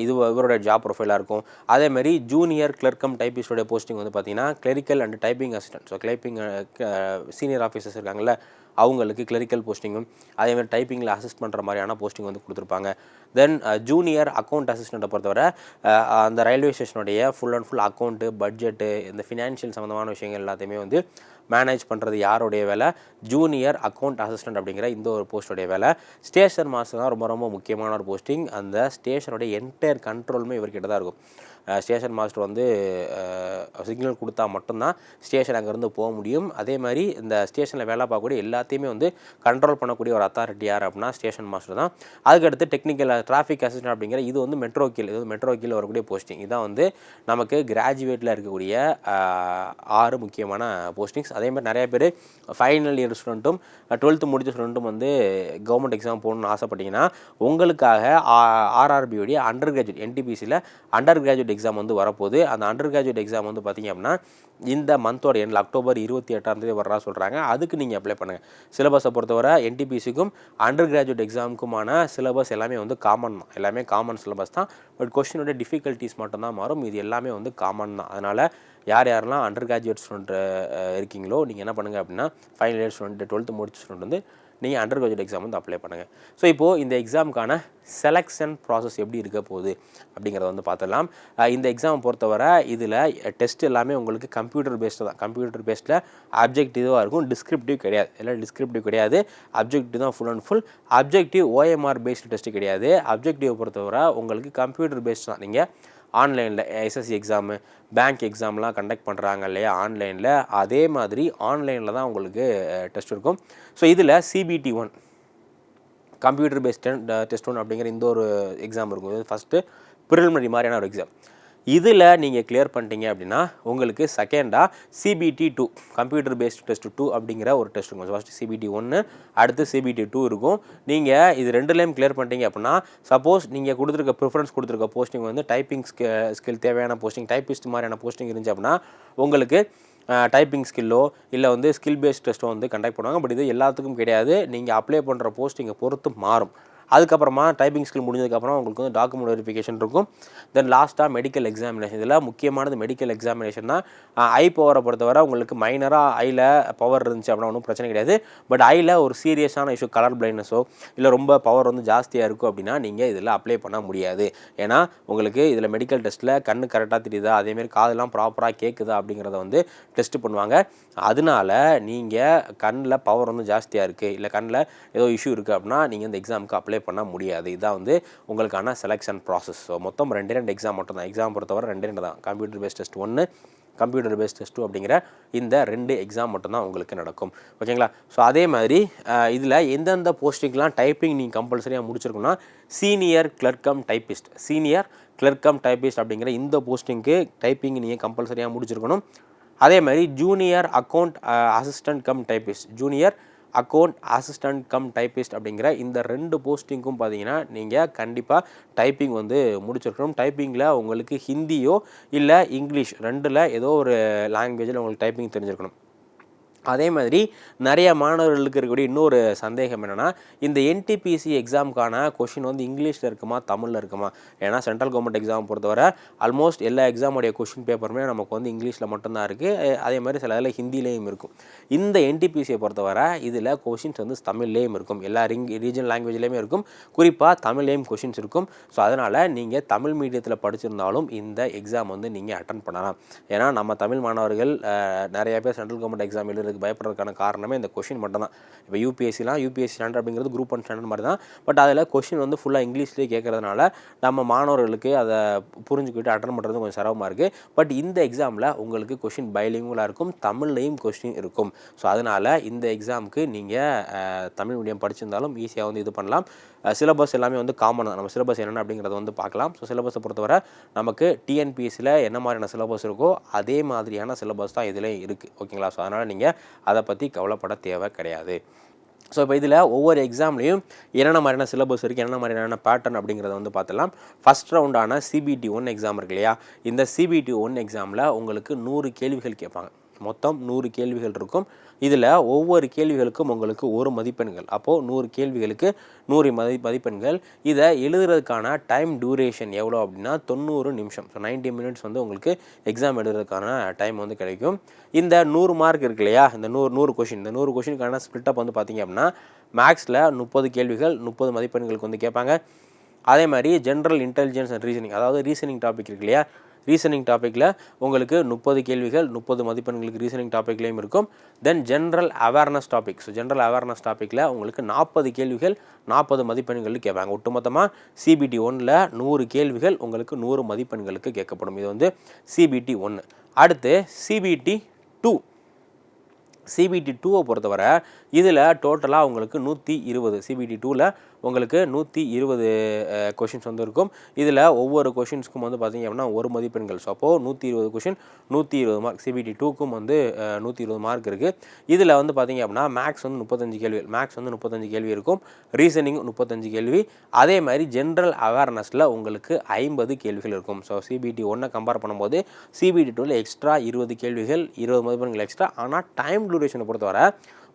இது இவருடைய ஜாப் ப்ரொஃபைலாக இருக்கும். அதேமாதிரி ஜூனியர் கிளர்க்கம் டைப்பிஸ்டோடைய போஸ்டிங் வந்து பார்த்தீங்கன்னா clerical and typing assistant so கிளைப்பிங் senior officers இருக்காங்கல்ல அவங்களுக்கு கிளரிக்கல் போஸ்டிங்கும் அதேமாதிரி டைப்பிங்கில் அசிஸ்ட் பண்ணுற மாதிரியான போஸ்டிங் வந்து கொடுத்துருப்பாங்க. தென் ஜூனியர் அக்கௌண்ட் அசிஸ்டண்ட்டை பொறுத்தவரை அந்த railway ஸ்டேஷனுடைய full and full account budget இந்த ஃபினான்ஷியல் சம்மந்தமான விஷயங்கள் எல்லாத்தையுமே வந்து மேனேஜ் பண்ணுறது யாருடைய வேலை? ஜூனியர் அக்கௌண்ட் அசிஸ்டன்ட் அப்படிங்கிற இந்த ஒரு போஸ்ட்டுடைய வேலை. ஸ்டேஷன் மாஸ்டர் தான் ரொம்ப ரொம்ப முக்கியமான ஒரு போஸ்டிங் அந்த ஸ்டேஷனுடைய என்டையர் கண்ட்ரோலுமே இவர்கிட்ட தான் இருக்கும். ஸ்டேஷன் மாஸ்டர் வந்து சிக்னல் கொடுத்தா மட்டும்தான் ஸ்டேஷன் அங்கேருந்து போக முடியும். அதே மாதிரி இந்த ஸ்டேஷனில் வேலை பார்க்கக்கூடிய எல்லாத்தையுமே வந்து கண்ட்ரோல் பண்ணக்கூடிய ஒரு அத்தாரிட்டி யார் அப்படின்னா ஸ்டேஷன் மாஸ்டர் தான். அதுக்கடுத்து டெக்னிக்கல் டிராஃபிக் அசிஸ்டன்ட் அப்படிங்கிற இது வந்து மெட்ரோ கீழ் இது மெட்ரோ கீழ் வரக்கூடிய போஸ்டிங் இதான் வந்து நமக்கு கிராஜுவேட்டில் இருக்கக்கூடிய ஆறு முக்கியமான போஸ்டிங்ஸ் அதே மாதிரி நிறைய பேர் ஃபைனல் இயர் ஸ்டூடெண்ட்டும் டுவெல்த்து முடிச்ச ஸ்டூடெண்ட்டும் வந்து கவர்மெண்ட் எக்ஸாம் போகணுன்னு ஆசைப்பட்டீங்கன்னா உங்களுக்காக ஆர்ஆர்பியோடைய அண்டர் கிராஜுவேட் என்டிபிசியில் அண்டர் கிராஜுவேட் எக்ஸாம் வந்து வரப்போகுது. அந்த அண்டர் கிராஜுவேட் எக்ஸாம் வந்து பார்த்திங்க அப்படின்னா இந்த மந்தோட எண்ணில் அக்டோபர் இருபத்தி எட்டாம் தேதி வர்றா சொல்கிறாங்க அதுக்கு நீங்கள் அப்ளை பண்ணுங்கள் சிலபஸை பொறுத்தவரை என்டிபிசிக்கும் அண்டர் கிராஜுவேட் எக்ஸாமுக்குமான சிலபஸ் எல்லாமே வந்து காமன் தான். எல்லாமே காமன் சிலபஸ் தான். பட் கொஷினோட டிஃபிகல்ட்டிஸ் மட்டும்தான் மாறும். இது எல்லாமே வந்து காமன் தான். அதனால் யார் யாரெல்லாம் அண்டர் கிராஜுவேட் ஸ்டூடெண்ட் இருக்கீங்களோ நீங்கள் என்ன பண்ணுங்கள் அப்படின்னா ஃபைனல் இயர் ஸ்டூடெண்ட் டுவெல்த்து முடிச்ச ஸ்டூடெண்ட் வந்து நீங்கள் அண்டர் கிராஜுவேட் எக்ஸாம் வந்து அப்ளை பண்ணுங்கள் ஸோ இப்போது இந்த எக்ஸாமுக்கான செலெக்ஷன் ப்ராசஸ் எப்படி இருக்க போகுது அப்படிங்கிறத வந்து பார்த்துடலாம். இந்த எக்ஸாம் பொறுத்தவரை இதில் டெஸ்ட் எல்லாமே உங்களுக்கு கம்ப்யூட்டர் பேஸ்டு தான். கம்ப்யூட்டர் பேஸ்டில் அப்ஜெக்டிவாக இருக்கும் டிஸ்கிரிப்டிவ் கிடையாது. எல்லாம் டிஸ்கிரிப்டிவ் கிடையாது. அப்ஜெக்டிவ் தான் full and full objective OMR based test கிடையாது. அப்ஜெக்டிவ் பொறுத்தவரை உங்களுக்கு கம்ப்யூட்டர் பேஸ்ட் தான். நீங்கள் ஆன்லைனில் எஸ்எஸ்சி எக்ஸாமு பேங்க் எக்ஸாம்லாம் கண்டக்ட் பண்ணுறாங்க இல்லையா? ஆன்லைனில் அதே மாதிரி ஆன்லைனில் தான் உங்களுக்கு டெஸ்ட் இருக்கும். ஸோ இதில் CBT one computer based test one அப்படிங்கிற இந்த ஒரு எக்ஸாம் இருக்கும். இது ஃபஸ்ட்டு ப்ரிலிமினரி மாதிரியான ஒரு எக்ஸாம் இதில் நீங்கள் கிளியர் பண்ணிட்டீங்க அப்படின்னா உங்களுக்கு செகண்டாக CBT two computer based test two அப்படிங்கிற ஒரு டெஸ்ட் இருக்கும். ஃபஸ்ட்டு சிபிடி ஒன்று அடுத்து சிபிடி டூ இருக்கும். நீங்கள் இது ரெண்டுலேயும் கிளியர் பண்ணிட்டீங்க அப்படின்னா சப்போஸ் நீங்கள் கொடுத்துருக்க ப்ரிஃபரன்ஸ் கொடுத்துருக்க போஸ்டிங் வந்து டைப்பிங் ஸ்கில் தேவையான போஸ்டிங் டைப்பிஸ்ட் மாதிரியான போஸ்டிங் இருந்துச்சு அப்படின்னா உங்களுக்கு டைப்பிங் ஸ்கில்லோ இல்லை வந்து ஸ்கில் பேஸ்ட் டெஸ்ட்டோ வந்து கண்டக்ட் பண்ணுவாங்க. பட் இது எல்லாத்துக்கும் கிடையாது. நீங்கள் அப்ளை பண்ணுற போஸ்டிங்கை பொறுத்து மாறும். அதுக்கப்புறமா டைப்பிங் ஸ்கில் முடிஞ்சதுக்கப்புறம் உங்களுக்கு வந்து டாக்குமெண்ட் வெரிஃபிகேஷன் இருக்கும். தென் லாஸ்ட்டாக மெடிக்கல் எக்ஸாமினேஷன் இதில் முக்கியமானது மெடிக்கல் எக்ஸாமினேஷன் தான். ஐ பவரை பொறுத்தவரை உங்களுக்கு மைனராக ஐயில் பவர் இருந்துச்சு அப்படின்னா ஒன்றும் பிரச்சனை கிடையாது. பட் ஐயில் ஒரு சீரியஸான இஷ்யூ கலர் பிளைண்ட்னஸோ இல்லை ரொம்ப பவர் வந்து ஜாஸ்தியாக இருக்கும் அப்படின்னா நீங்கள் இதில் அப்ளை பண்ண முடியாது. ஏன்னா உங்களுக்கு இதில் மெடிக்கல் டெஸ்ட்டில் கண்ணு கரெக்டாக தெரியுதா? அதேமாரி காதெல்லாம் ப்ராப்பராக கேட்குதா அப்படிங்கிறத வந்து டெஸ்ட் பண்ணுவாங்க. அதனால நீங்கள் கண்ணில் பவர் வந்து ஜாஸ்தியாக இருக்குது இல்லை கண்ணில் ஏதோ இஷ்யூ இருக்குது அப்படின்னா நீங்கள் இந்த எக்ஸாமுக்கு அப்ளை பண்ண முடியாது. இதுதான் வந்து உங்களுக்கான செலெக்ஷன் ப்ராசஸ் ஸோ மொத்தம் ரெண்டு ரெண்டு எக்ஸாம் மட்டும் தான் எக்ஸாம் பொறுத்தவரை ரெண்டு ரெண்டு தான். கம்ப்யூட்டர் பேஸ்ட் டெஸ்ட் ஒன்று கம்ப்யூட்டர் பேஸ்ட் டெஸ்ட் டூ அப்படிங்கிற இந்த ரெண்டு எக்ஸாம் மட்டும்தான் உங்களுக்கு நடக்கும். ஓகேங்களா ஸோ அதே மாதிரி இதில் எந்தெந்த போஸ்டிங்லாம் டைப்பிங் நீங்கள் கம்பல்சரியாக முடிச்சிருக்கணும்னா senior clerk cum typist senior clerk cum typist அப்படிங்கிற இந்த போஸ்டிங்க்கு டைப்பிங் நீங்கள் கம்பல்சரியாக முடிச்சிருக்கணும். அதே மாதிரி junior account assistant cum typist junior account assistant cum typist அப்படிங்கிற இந்த ரெண்டு போஸ்டிங்க்கும் பார்த்தீங்கன்னா நீங்கள் கண்டிப்பாக டைப்பிங் வந்து முடிச்சிருக்கணும். டைப்பிங்கில் உங்களுக்கு ஹிந்தியோ இல்லை இங்கிலீஷ் ரெண்டில் ஏதோ ஒரு லாங்குவேஜில் உங்களுக்கு டைப்பிங் தெரிஞ்சிருக்கணும். அதே மாதிரி நிறைய மாணவர்களுக்கு இருக்கக்கூடிய இன்னொரு சந்தேகம் என்னென்னா இந்த என்டிபிசி எக்ஸாமுக்கான கொஷின் வந்து இங்கிலீஷில் இருக்குமா தமிழில் இருக்குமா? ஏன்னா சென்ட்ரல் கவர்மெண்ட் எக்ஸாம் பொறுத்தவரை ஆல்மோஸ்ட் எல்லா எக்ஸாமுடைய கொஷின் பேப்பருமே நமக்கு வந்து இங்கிலீஷில் மட்டும்தான் இருக்குது அதே மாதிரி சில இதில் ஹிந்திலேயும் இருக்கும். இந்த என்டிபிசியை பொறுத்தவரை இதில் கொஷின்ஸ் வந்து தமிழ்லேயும் இருக்கும். எல்லா ரிங் ரீஜன் லாங்குவேஜ்லேயுமே இருக்கும். குறிப்பாக தமிழ்லேயும் கொஷின்ஸ் இருக்கும். ஸோ அதனால் நீங்கள் தமிழ் மீடியத்தில் படிச்சிருந்தாலும் இந்த எக்ஸாம் வந்து நீங்கள் அட்டன் பண்ணலாம். ஏன்னா நம்ம தமிழ் மாணவர்கள் நிறைய பேர் சென்ட்ரல் கவர்மெண்ட் எக்ஸாம் எழுதுறதுக்கு பயப்படுறதுக்கான காரணமே இந்த கொஷின் மட்டும் தான் இப்போ யூபிஎஸ்சிலாம் யூபிஎஸ்சி ஸ்டாண்டர்ட் அப்படிங்கிறது குரூப் ஒன் ஸ்டாண்டர்ட் மாதிரி தான். பட் அதில் கொஷின் வந்து ஃபுல்லாக இங்கிலீஷ்லேயே கேட்குறதுனால நம்ம மாணவர்களுக்கு அதை புரிஞ்சுக்கிட்டு அட்டன் பண்ணுறது கொஞ்சம் சிரமமாக இருக்குது பட் இந்த எக்ஸாமில் உங்களுக்கு கொஷின் பைலிங்குலாக இருக்கும் தமிழ்லையும் கொஷின் இருக்கும். ஸோ அதனால் இந்த எக்ஸாமுக்கு நீங்கள் தமிழ் மீடியம் படிச்சிருந்தாலும் ஈஸியாக வந்து இது பண்ணலாம். சிலபஸ் எல்லாமே வந்து காமன் தான். நம்ம சிலபஸ் என்னென்ன அப்படிங்கிறத வந்து பார்க்கலாம். ஸோ சிலபஸை பொறுத்தவரை நமக்கு டிஎன்பிஎஸ்சியில் என்ன மாதிரியான சிலபஸ் இருக்கோ அதே மாதிரியான சிலபஸ் தான் இதுலேயும் இருக்குது ஓகேங்களா? ஸோ அதனால் நீங்கள் அதை பற்றி கவலைப்பட தேவை கிடையாது. ஸோ இப்போ இதில் ஒவ்வொரு எக்ஸாம்லேயும் என்னென்ன மாதிரியான சிலபஸ் இருக்குது என்னென்ன மாதிரியான பேட்டர்ன் அப்படிங்கிறத வந்து பார்த்துலாம் ஃபஸ்ட் ரவுண்டான சிபிடி ஒன் எக்ஸாம் இருக்கு இல்லையா? இந்த சிபிடி ஒன் எக்ஸாமில் உங்களுக்கு நூறு கேள்விகள் கேட்பாங்க. மொத்தம் நூறு கேள்விகள் இருக்கும். இதில் ஒவ்வொரு கேள்விகளுக்கும் உங்களுக்கு ஒரு மதிப்பெண்கள். அப்போது நூறு கேள்விகளுக்கு நூறு மதி மதிப்பெண்கள். இதை எழுதுறதுக்கான டைம் டியூரேஷன் எவ்வளோ அப்படின்னா தொண்ணூறு நிமிஷம். ஸோ நைன்ட்டி மினிட்ஸ் வந்து உங்களுக்கு எக்ஸாம் எழுதுறதுக்கான டைம் வந்து கிடைக்கும். இந்த நூறு மார்க் இருக்கு இல்லையா? இந்த நூறு நூறு கொஷின் இந்த நூறு கொஷினுக்கான ஸ்பிளிட்டப் வந்து பார்த்திங்க அப்படின்னா மேக்ஸில் முப்பது கேள்விகள் முப்பது மதிப்பெண்களுக்கு வந்து கேட்பாங்க. அதே மாதிரி ஜென்ரல் இன்டெலிஜென்ஸ் அண்ட் ரீசனிங் அதாவது ரீசனிங் டாபிக் இருக்கு இல்லையா? ரீசனிங் டாப்பிக்கில் உங்களுக்கு முப்பது கேள்விகள் முப்பது மதிப்பெண்களுக்கு ரீசனிங் டாப்பிக்லேயும் இருக்கும். Then general awareness topic so general awareness டாப்பிக்கில் உங்களுக்கு நாற்பது கேள்விகள் நாற்பது மதிப்பெண்களுக்கு கேட்பாங்க. ஒட்டுமொத்தமாக சிபிடி ஒன்னில் நூறு கேள்விகள் உங்களுக்கு நூறு மதிப்பெண்களுக்கு கேட்கப்படும். இது வந்து சிபிடி ஒன்று அடுத்து சிபிடி டூ சிபிடி டூவை பொறுத்தவரை இதில் டோட்டலாக உங்களுக்கு நூற்றி இருபது. சிபிடி டூவில் உங்களுக்கு நூற்றி இருபது கொஷின்ஸ் வந்து இருக்கும் இதில் ஒவ்வொரு கொஷின்ஸ்க்கும் வந்து பார்த்திங்க அப்படின்னா ஒரு மதிப்பெண்கள். ஸோ அப்போது நூற்றி இருபது கொஷின் நூற்றி இருபது மார்க் சிபிடி டூக்கும் வந்து நூற்றி இருபது மார்க் இருக்குது இதில் வந்து பார்த்திங்க அப்படின்னா மேக்ஸ் வந்து முப்பத்தஞ்சு கேள்வி. மேக்ஸ் வந்து முப்பத்தஞ்சு கேள்வி இருக்கும். ரீசனிங் முப்பத்தஞ்சு கேள்வி. அதே மாதிரி ஜென்ரல் அவேர்னஸில் உங்களுக்கு ஐம்பது கேள்விகள் இருக்கும். ஸோ சிபிடி ஒன்றை கம்பேர் பண்ணும்போது சிபிடி டூவில் எக்ஸ்ட்ரா இருபது கேள்விகள் இருபது மதிப்பெண்கள் எக்ஸ்ட்ரா ஆனால் டைம் டூரேஷனை பொறுத்தவரை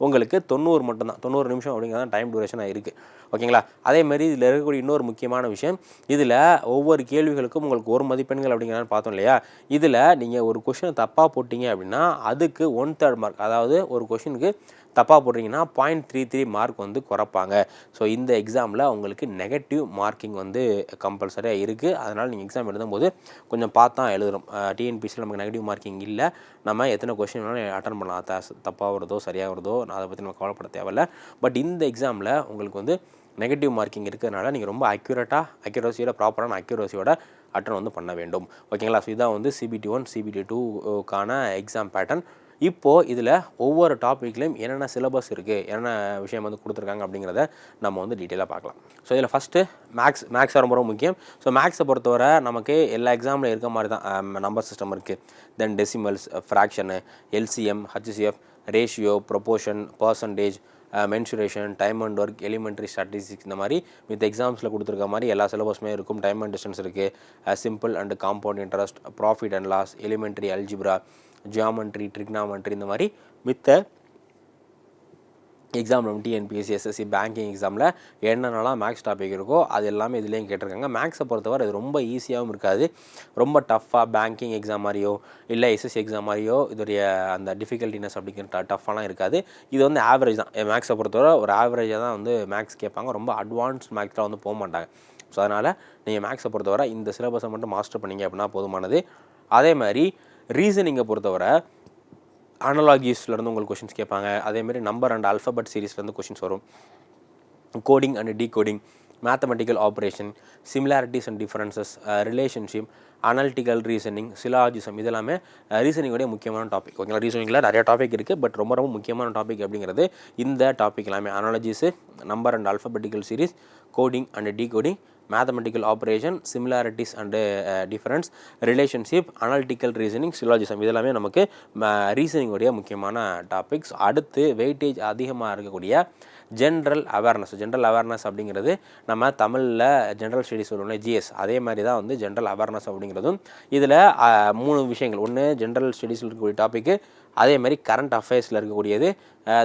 உங்களுக்கு தொண்ணூறு மட்டும்தான். தொண்ணூறு நிமிஷம் அப்படிங்கிறது டைம் டூரேஷனாக இருக்குது ஓகேங்களா அதேமாதிரி இதில் இருக்கக்கூடிய இன்னொரு முக்கியமான விஷயம் இதில் ஒவ்வொரு கேள்விகளுக்கும் உங்களுக்கு ஒரு மதிப்பெண்கள் அப்படிங்கிறத பார்த்தோம் இல்லையா? இதில் நீங்கள் ஒரு கொஷினை தப்பாக போட்டிங்க அப்படின்னா அதுக்கு ஒன் தேர்ட் மார்க் அதாவது ஒரு கொஷினுக்கு தப்பாக போடுறீங்கன்னா பாயிண்ட் த்ரீ த்ரீ மார்க் வந்து குறைப்பாங்க. ஸோ இந்த எக்ஸாமில் உங்களுக்கு நெகட்டிவ் மார்க்கிங் வந்து கம்பல்சரியாக இருக்குது அதனால் நீங்கள் எக்ஸாம் எழுதும்போது கொஞ்சம் பார்த்தா எழுதுறோம். டிஎன்பிசியில் நமக்கு நெகட்டிவ் மார்க்கிங் இல்லை. நம்ம எத்தனை கொஷின் வேணாலும் அட்டன் பண்ணலாம். த தப்பாக வருதோ சரியாக வருதோ அதை பற்றி நம்ம கவலைப்பட தேவையில்லை. பட் இந்த எக்ஸாமில் உங்களுக்கு வந்து நெகட்டிவ் மார்க்கிங் இருக்கிறதுனால நீங்கள் ரொம்ப அக்யூரேட்டாக அக்யூரஸியோட ப்ராப்பரான அக்யூரஸியோட அட்டன் வந்து பண்ண வேண்டும். ஓகேங்களா ஸோ இதான் வந்து சிபிடி ஒன் சிபிடி டூக்கான எக்ஸாம் பேட்டர்ன் இப்போது இதில் ஒவ்வொரு டாப்பிக்லையும் என்னென்ன சிலபஸ் இருக்குது என்னென்ன விஷயம் வந்து கொடுத்துருக்காங்க அப்படிங்கிறத நம்ம வந்து டீட்டெயிலாக பார்க்கலாம். ஸோ இதில் ஃபஸ்ட்டு மேக்ஸ் மேக்ஸ் ரொம்ப ரொம்ப முக்கியம். ஸோ மேக்ஸை பொறுத்தவரை நமக்கு எல்லா எக்ஸாமில் இருக்க மாதிரி தான் நம்பர் சிஸ்டம் இருக்குது then decimals fraction LCM HCF ratio proportion percentage mensuration time and work elementary statistics இந்த மாதிரி மித்த எக்ஸாம்ஸில் கொடுத்துருக்க மாதிரி எல்லா சிலபஸுமே இருக்கும். டைம் அண்ட் டிஸ்டன்ஸ் இருக்குது simple and compound interest profit and loss elementary algebra geometry trigonometry இந்த மாதிரி மித்த எக்ஸாம் நம்ம டிஎன்பிஎஸ்சி எஸ்எஸ்சி பேங்கிங் எக்ஸாமில் என்னென்னலாம் மேக்ஸ் டாபிக் இருக்கோ அது எல்லாமே இதுலேயும் கேட்டிருக்காங்க. மேக்ஸை பொறுத்தவரை இது ரொம்ப ஈஸியாகவும் இருக்காது. ரொம்ப டஃப்பாக பேங்கிங் எக்ஸாம் மாதிரியோ இல்லை எஸ்எஸ்சி எக்ஸாம் மாதிரியோ இதோடைய அந்த டிஃபிகல்ட்டினஸ் அப்படிங்கிற டஃப்பாலாம் இருக்காது. இது வந்து ஆவரேஜ் தான். மேக்ஸை பொறுத்தவரை ஒரு ஆவரேஜாக தான் வந்து மேக்ஸ் கேட்பாங்க. ரொம்ப அட்வான்ஸ் மேக்ஸில் வந்து போக மாட்டாங்க. ஸோ அதனால் நீங்கள் மேக்ஸை பொறுத்தவரை இந்த சிலபஸை மட்டும் மாஸ்டர் பண்ணிங்க அப்படின்னா போதுமானது. அதே மாதிரி ரீசனிங்கை பொறுத்தவரை அனலாகிஸ்லேருந்து உங்களுக்கு கொஷின்ஸ் கேட்பாங்க. அதேமாதிரி நம்பர் அண்ட் அல்ஃபபெட் சீரீஸ்லேருந்து கொஷின்ஸ் வரும். Coding and decoding mathematical operation similarities and differences relationship analytical reasoning syllogism இதெல்லாமே uh, ரீசனிங்கோடைய முக்கியமான டாபிக் ஓகேங்களா ரீசனிங்கில் நிறைய டாபிக் இருக்குது பட் ரொம்ப ரொம்ப முக்கியமான டாபிக் அப்படிங்கிறது இந்த டாபிக் எல்லாமே. Analogies number and alphabetical series coding and decoding mathematical operation similarities and difference relationship analytical reasoning syllogism இதெல்லாமே நமக்கு uh, ரீசனிங்குடைய முக்கியமான டாபிக்ஸ் அடுத்து வெயிட்டேஜ் அதிகமாக இருக்கக்கூடிய ஜென்ரல் அவேர்னஸ் ஜென்ரல் அவேர்னஸ் அப்படிங்கிறது நம்ம தமிழில் ஜென்ரல் ஸ்டடிஸ் சொல்லுவோம்ல ஜிஎஸ் அதே மாதிரி தான் வந்து ஜென்ரல் அவேர்னஸ் அப்படிங்கிறதும். இதில் மூணு விஷயங்கள். ஒன்று ஜென்ரல் ஸ்டடீஸில் இருக்கக்கூடிய டாப்பிக்கு அதே மாதிரி கரண்ட் அஃபேர்ஸில் இருக்கக்கூடியது.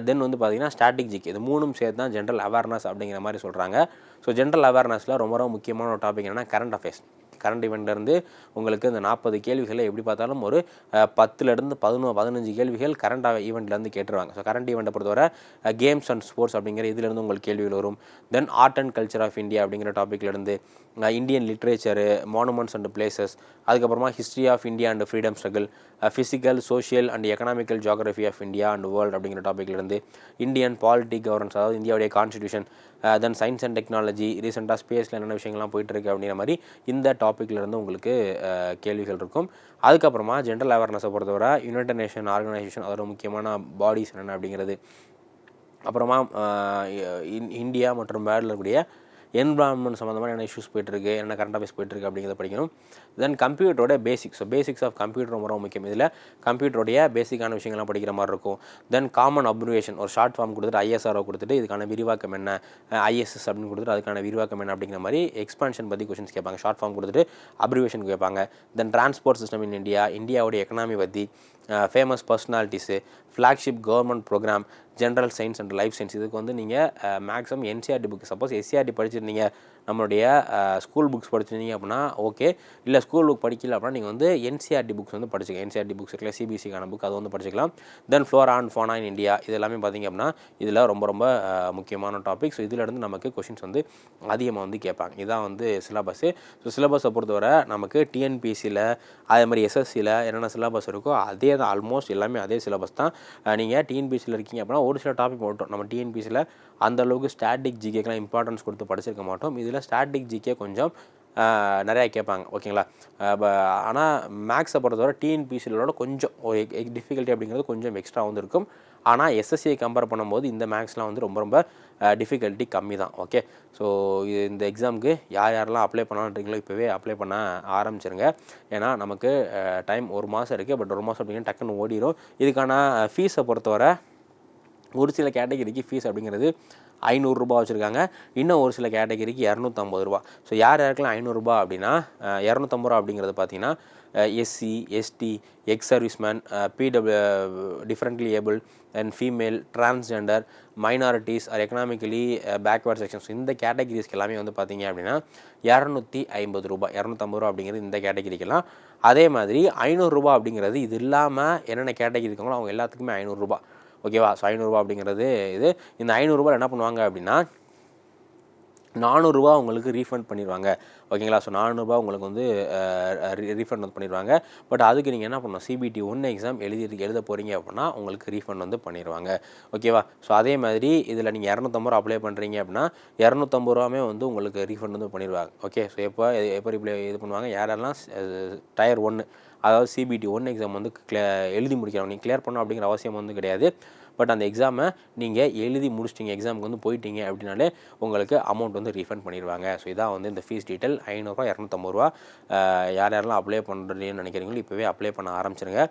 தென் வந்து பார்த்திங்கன்னா ஸ்ட்ராட்டஜிக் இது மூணும் சேர்த்து தான் ஜென்ரல் அவேர்னஸ் அப்படிங்கிற மாதிரி சொல்கிறாங்க ஸோ ஜென்ரல் அவேர்னஸில் ரொம்ப ரொம்ப முக்கியமான ஒரு டாபிக் என்னென்னா கரண்ட் அஃபேர்ஸ் கரண்ட் இவெண்ட்லேருந்து உங்களுக்கு இந்த நாற்பது கேள்விகளை எப்படி பார்த்தாலும் ஒரு பத்துலேருந்து பதினோ பதினஞ்சு கேள்விகள் கரண்ட் ஈவெண்ட்லேருந்து கேட்டுருவாங்க. ஸோ கரண்ட் ஈவெண்ட்டை பொறுத்தவரை கேம்ஸ் அண்ட் ஸ்போர்ட்ஸ் அப்படிங்கிற இதுலேருந்து உங்களுக்கு கேள்விகள் வரும். Then art and culture of India அப்படிங்கிற டாப்பிக்லேருந்து Indian literature monuments and places அதுக்கப்புறமா history of India and freedom struggle physical social and economical geography of India and world அப்படிங்கிற டாப்பிக்லேருந்து இந்தியன் பாலிட்டிக் கவர்னன்ஸ் அதாவது இந்தியாவுடைய constitution then science and technology ரீசெண்டாக ஸ்பேஸில் என்னென்ன விஷயங்கள்லாம் போயிட்டுருக்கு அப்படிங்கிற மாதிரி இந்த டாப்பிக்லேருந்து உங்களுக்கு கேள்விகள் இருக்கும். அதுக்கப்புறமா ஜென்ரல் அவேர்னஸை பொறுத்தவரை யுனைடட் நேஷன் ஆர்கனைசேஷன் அதோட முக்கியமான பாடிஸ் என்னென்ன அப்படிங்கிறது. அப்புறமா இந்தியா மற்றும் வேர்ல்டில் இருக்கக்கூடிய என்வரான்மெண்ட் சம்மந்தமான என்ன இஷ்யூஸ் போயிட்டுருக்கு என்ன கரண்ட் அஃபேர்ஸ் போயிட்டுருக்கு அப்படிங்கிறத படிக்கணும். Then கம்ப்யூட்டரோட basics so basics of computer ரொம்ப ரொம்ப முக்கியம். இதில் கம்ப்யூட்டருடைய பேசிக்கான விஷயங்கள்லாம் படிக்கிற மாதிரி இருக்கும். தென் காமன் அப்ரிவேஷன் ஒரு ஷார்ட் ஃபார்ம் கொடுத்துட்டு ஐஎஸ்ஆர்ஓ கொடுத்துட்டு இதுக்கான விரிவாக்கம் என்ன? ஐஎஸ்எஸ் அப்படின்னு கொடுத்துட்டு அதுக்கான விரிவாக்கம் என்ன அப்படிங்கிற மாதிரி எக்ஸ்பான்ஷன் பற்றி கொஷின்ஸ் கேட்பாங்க. ஷார்ட் ஃபார்ம் கொடுத்துட்டு அப்ரிவேஷன் கேட்பாங்க. Then transport system in India இந்தியாவுடைய எக்கனாமி பற்றி famous personalities flagship government program general science and life science இதுக்கு வந்து நீங்கள் maximum NCERT book suppose SCERT படிச்சிருந்தீங்க நம்மளுடைய ஸ்கூல் புக்ஸ் படிச்சிருந்தீங்க அப்படின்னா ஓகே இல்லை ஸ்கூல் புக் படிக்கல அப்படின்னா நீங்கள் வந்து என்சிஆர்டி புக்ஸ் வந்து படிச்சுக்கலாம். என்சிஆர்டி புக்ஸ் இருக்குல்ல சிபிஎஸ்சிக்கான புக் அது வந்து படிச்சுக்கலாம். Then flora and fauna in India இது எல்லாமே பார்த்திங்க அப்படின்னா இதில் ரொம்ப ரொம்ப முக்கியமான டாபிக் ஸோ இதிலேருந்து நமக்கு கொஷின்ஸ் வந்து அதிகமாக வந்து கேட்பாங்க. இதுதான் வந்து சிலபஸ்ஸு ஸோ சிலபஸை பொறுத்தவரை நமக்கு டிஎன்பிசியில் அதே மாதிரி எஸ்எஸ்சியில் என்னென்ன சிலபஸ் இருக்கோ அதே தான் ஆல்மோஸ்ட் எல்லாமே அதே சிலபஸ் தான். நீங்கள் டிஎன்பிசியில் இருக்கீங்க அப்படின்னா ஒரு சில டாபிக் மட்டும் நம்ம டிஎன்பிசியில் அந்த அளவுக்கு ஸ்டாட்டிக் ஜிகேக்கெலாம் இம்பார்ட்டன்ஸ் கொடுத்து படிச்சிருக்க மாட்டோம். இதில் ஸ்டாட்டிக் ஜிகே கொஞ்சம் நிறையா கேட்பாங்க. ஓகேங்களா? ஆனால் மேக்ஸை பொறுத்தவரை டிஎன்பிசிலோட கொஞ்சம் ஒரு டிஃபிகல்ட்டி அப்படிங்கிறது கொஞ்சம் எக்ஸ்ட்ரா வந்து இருக்கும். ஆனால் எஸ்எஸ்சியை கம்பேர் பண்ணும்போது இந்த மேக்ஸ்லாம் வந்து ரொம்ப ரொம்ப டிஃபிகல்ட்டி கம்மி தான். ஓகே? ஸோ இது இந்த எக்ஸாமுக்கு யார் யாரெல்லாம் அப்ளை பண்ணலான்றீங்களோ இப்போவே அப்ளை பண்ண ஆரம்பிச்சிருங்க. ஏன்னா நமக்கு டைம் ஒரு மாதம் இருக்குது பட் ஒரு மாதம் அப்படிங்கிற டக்குன்னு ஓடிடும் இதுக்கான ஃபீஸை பொறுத்தவரை ஒரு சில கேட்டகரிக்கு ஃபீஸ் அப்படிங்கிறது ஐநூறுரூபா வச்சுருக்காங்க. இன்னும் ஒரு சில கேட்டகரிக்கு இரநூத்தம்பது ரூபா. ஸோ யார் யாருக்கெல்லாம் ஐநூறுரூபா அப்படின்னா இரநூத்தம்பது ரூபா அப்படிங்கிறது பார்த்தீங்கன்னா SC ST ex serviceman PW differently abled and female transgender minorities or economically backward sections இந்த கேட்டகிரிஸ்க்கு எல்லாமே வந்து பார்த்தீங்க அப்படின்னா இரநூத்தி ஐம்பது ரூபாய் இரநூத்தம்பது ரூபா அப்படிங்கிறது இந்த கேட்டகிரிக்கெல்லாம் அதே மாதிரி ஐநூறுரூபா அப்படிங்கிறது இது இல்லாமல் என்னென்ன கேட்டகிரி இருக்காங்களோ அவங்க எல்லாத்துக்குமே ஐநூறுரூபா ஓகேவா? ஸோ ஐநூறுரூவா அப்படிங்கிறது இது. இந்த ஐநூறுரூவா என்ன பண்ணுவாங்க அப்படின்னா நானூறுரூவா உங்களுக்கு ரீஃபண்ட் பண்ணிடுவாங்க ஓகேங்களா? ஸோ நானூறுரூபா உங்களுக்கு வந்து ரீஃபண்ட் வந்து பண்ணிடுவாங்க பட் அதுக்கு நீங்கள் என்ன பண்ணணும்? சிபிடி ஒன்று எக்ஸாம் எழுதி எழுத போகிறீங்க அப்படின்னா உங்களுக்கு ரீஃபண்ட் வந்து பண்ணிடுவாங்க ஓகேவா? ஸோ அதே மாதிரி இதில் நீங்கள் இரநூத்தம்பது ரூபா அப்ளை பண்ணுறீங்க அப்படின்னா இரநூத்தம்பது ரூபாமே வந்து உங்களுக்கு ரீஃபண்ட் வந்து பண்ணிடுவாங்க ஓகே? ஸோ எப்போ எப்போ ரிப்ளை இது பண்ணுவாங்க? யாரெல்லாம் டயர் ஒன்று அதாவது சிபிடி ஒன் எக்ஸாம் வந்து கிளிய எழுதி முடிக்கிறவங்க நீங்கள் கிளியர் பண்ணணும் அப்படிங்கிற அவசியம் வந்து கிடையாது. பட் அந்த எக்ஸாமை நீங்கள் எழுதி முடிச்சிட்டிங்க எக்ஸாமுக்கு வந்து போயிட்டீங்க அப்படின்னாலே உங்களுக்கு அமௌண்ட் வந்து ரீஃபண்ட் பண்ணிடுவாங்க. ஸோ இதான் வந்து இந்த ஃபீஸ் டீட்டெயில் ஐநூறுரூவா இரநூத்தம்பது ரூபா. யார் யாரெல்லாம் அப்ளை பண்ணுறீங்கன்னு நினைக்கிறீங்களோ இப்போவே அப்ளை பண்ண ஆரம்பிச்சிருங்க.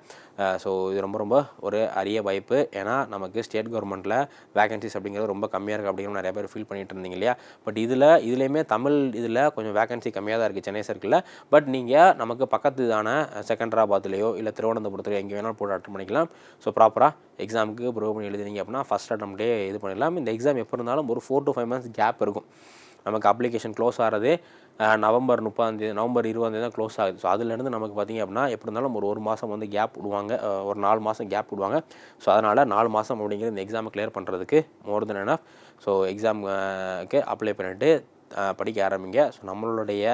ஸோ இது ரொம்ப ரொம்ப ஒரு அரிய வாய்ப்பு. ஏன்னா நமக்கு ஸ்டேட் கவர்மெண்ட்டில் வேகன்சிஸ் அப்படிங்கிறது ரொம்ப கம்மியாக இருக்குது அப்படிங்கிற நிறைய பேர் ஃபீல் பண்ணிட்டு இருந்தீங்க இல்லையா? பட் இதில் இதுலேயுமே தமிழ் இதில் கொஞ்சம் வேகன்சி கம்மியாக தான் இருக்குது சென்னை சர்க்கிளில் பட் நீங்கள் நமக்கு பக்கத்து தானே செகண்டராபாத்லேயோ இல்லை திருவனந்தபுரத்துலையோ எங்கே வேணாலும் போட்டு அட்டன் பண்ணிக்கலாம். ஸோ ப்ராப்பராக எக்ஸாமுக்கு ப்ரூவ் பண்ணி எழுதினீங்க அப்படின்னா ஃபஸ்ட் அட்டம்ப்டே இது பண்ணிடலாம். இந்த எக்ஸாம் எப்போ இருந்தாலும் ஒரு four to five months gap இருக்கும். நமக்கு அப்ளிகேஷன் க்ளோஸ் ஆகிறது நவம்பர் முப்பதாந்தேதி நவம்பர் இருபதாந்தேதி தான் க்ளோஸ் ஆகுது. ஸோ அதுலேருந்து நமக்கு பார்த்திங்க அப்படின்னா எப்படி இருந்தாலும் ஒரு ஒரு மாதம் வந்து கேப் விடுவாங்க. ஒரு நாலு மாதம் கேப் விடுவாங்க. ஸோ அதனால் நாலு மாதம் அப்படிங்கிற இந்த எக்ஸாமை கிளியர் பண்ணுறதுக்கு மோர் தென் என்ன ஸோ எக்ஸாமுக்கு அப்ளை பண்ணிவிட்டு படிக்க ஆரம்பிங்க. ஸோ நம்மளுடைய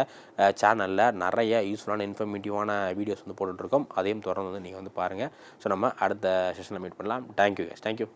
சேனலில் நிறைய யூஸ்ஃபுல்லான இன்ஃபர்மேட்டிவான வீடியோஸ் வந்து போட்டுட்ருக்கோம். அதையும் தொடர்ந்து வந்து நீங்கள் வந்து பாருங்கள் ஸோ நம்ம அடுத்த செஷனில் மீட் பண்ணலாம். Thank you case thank you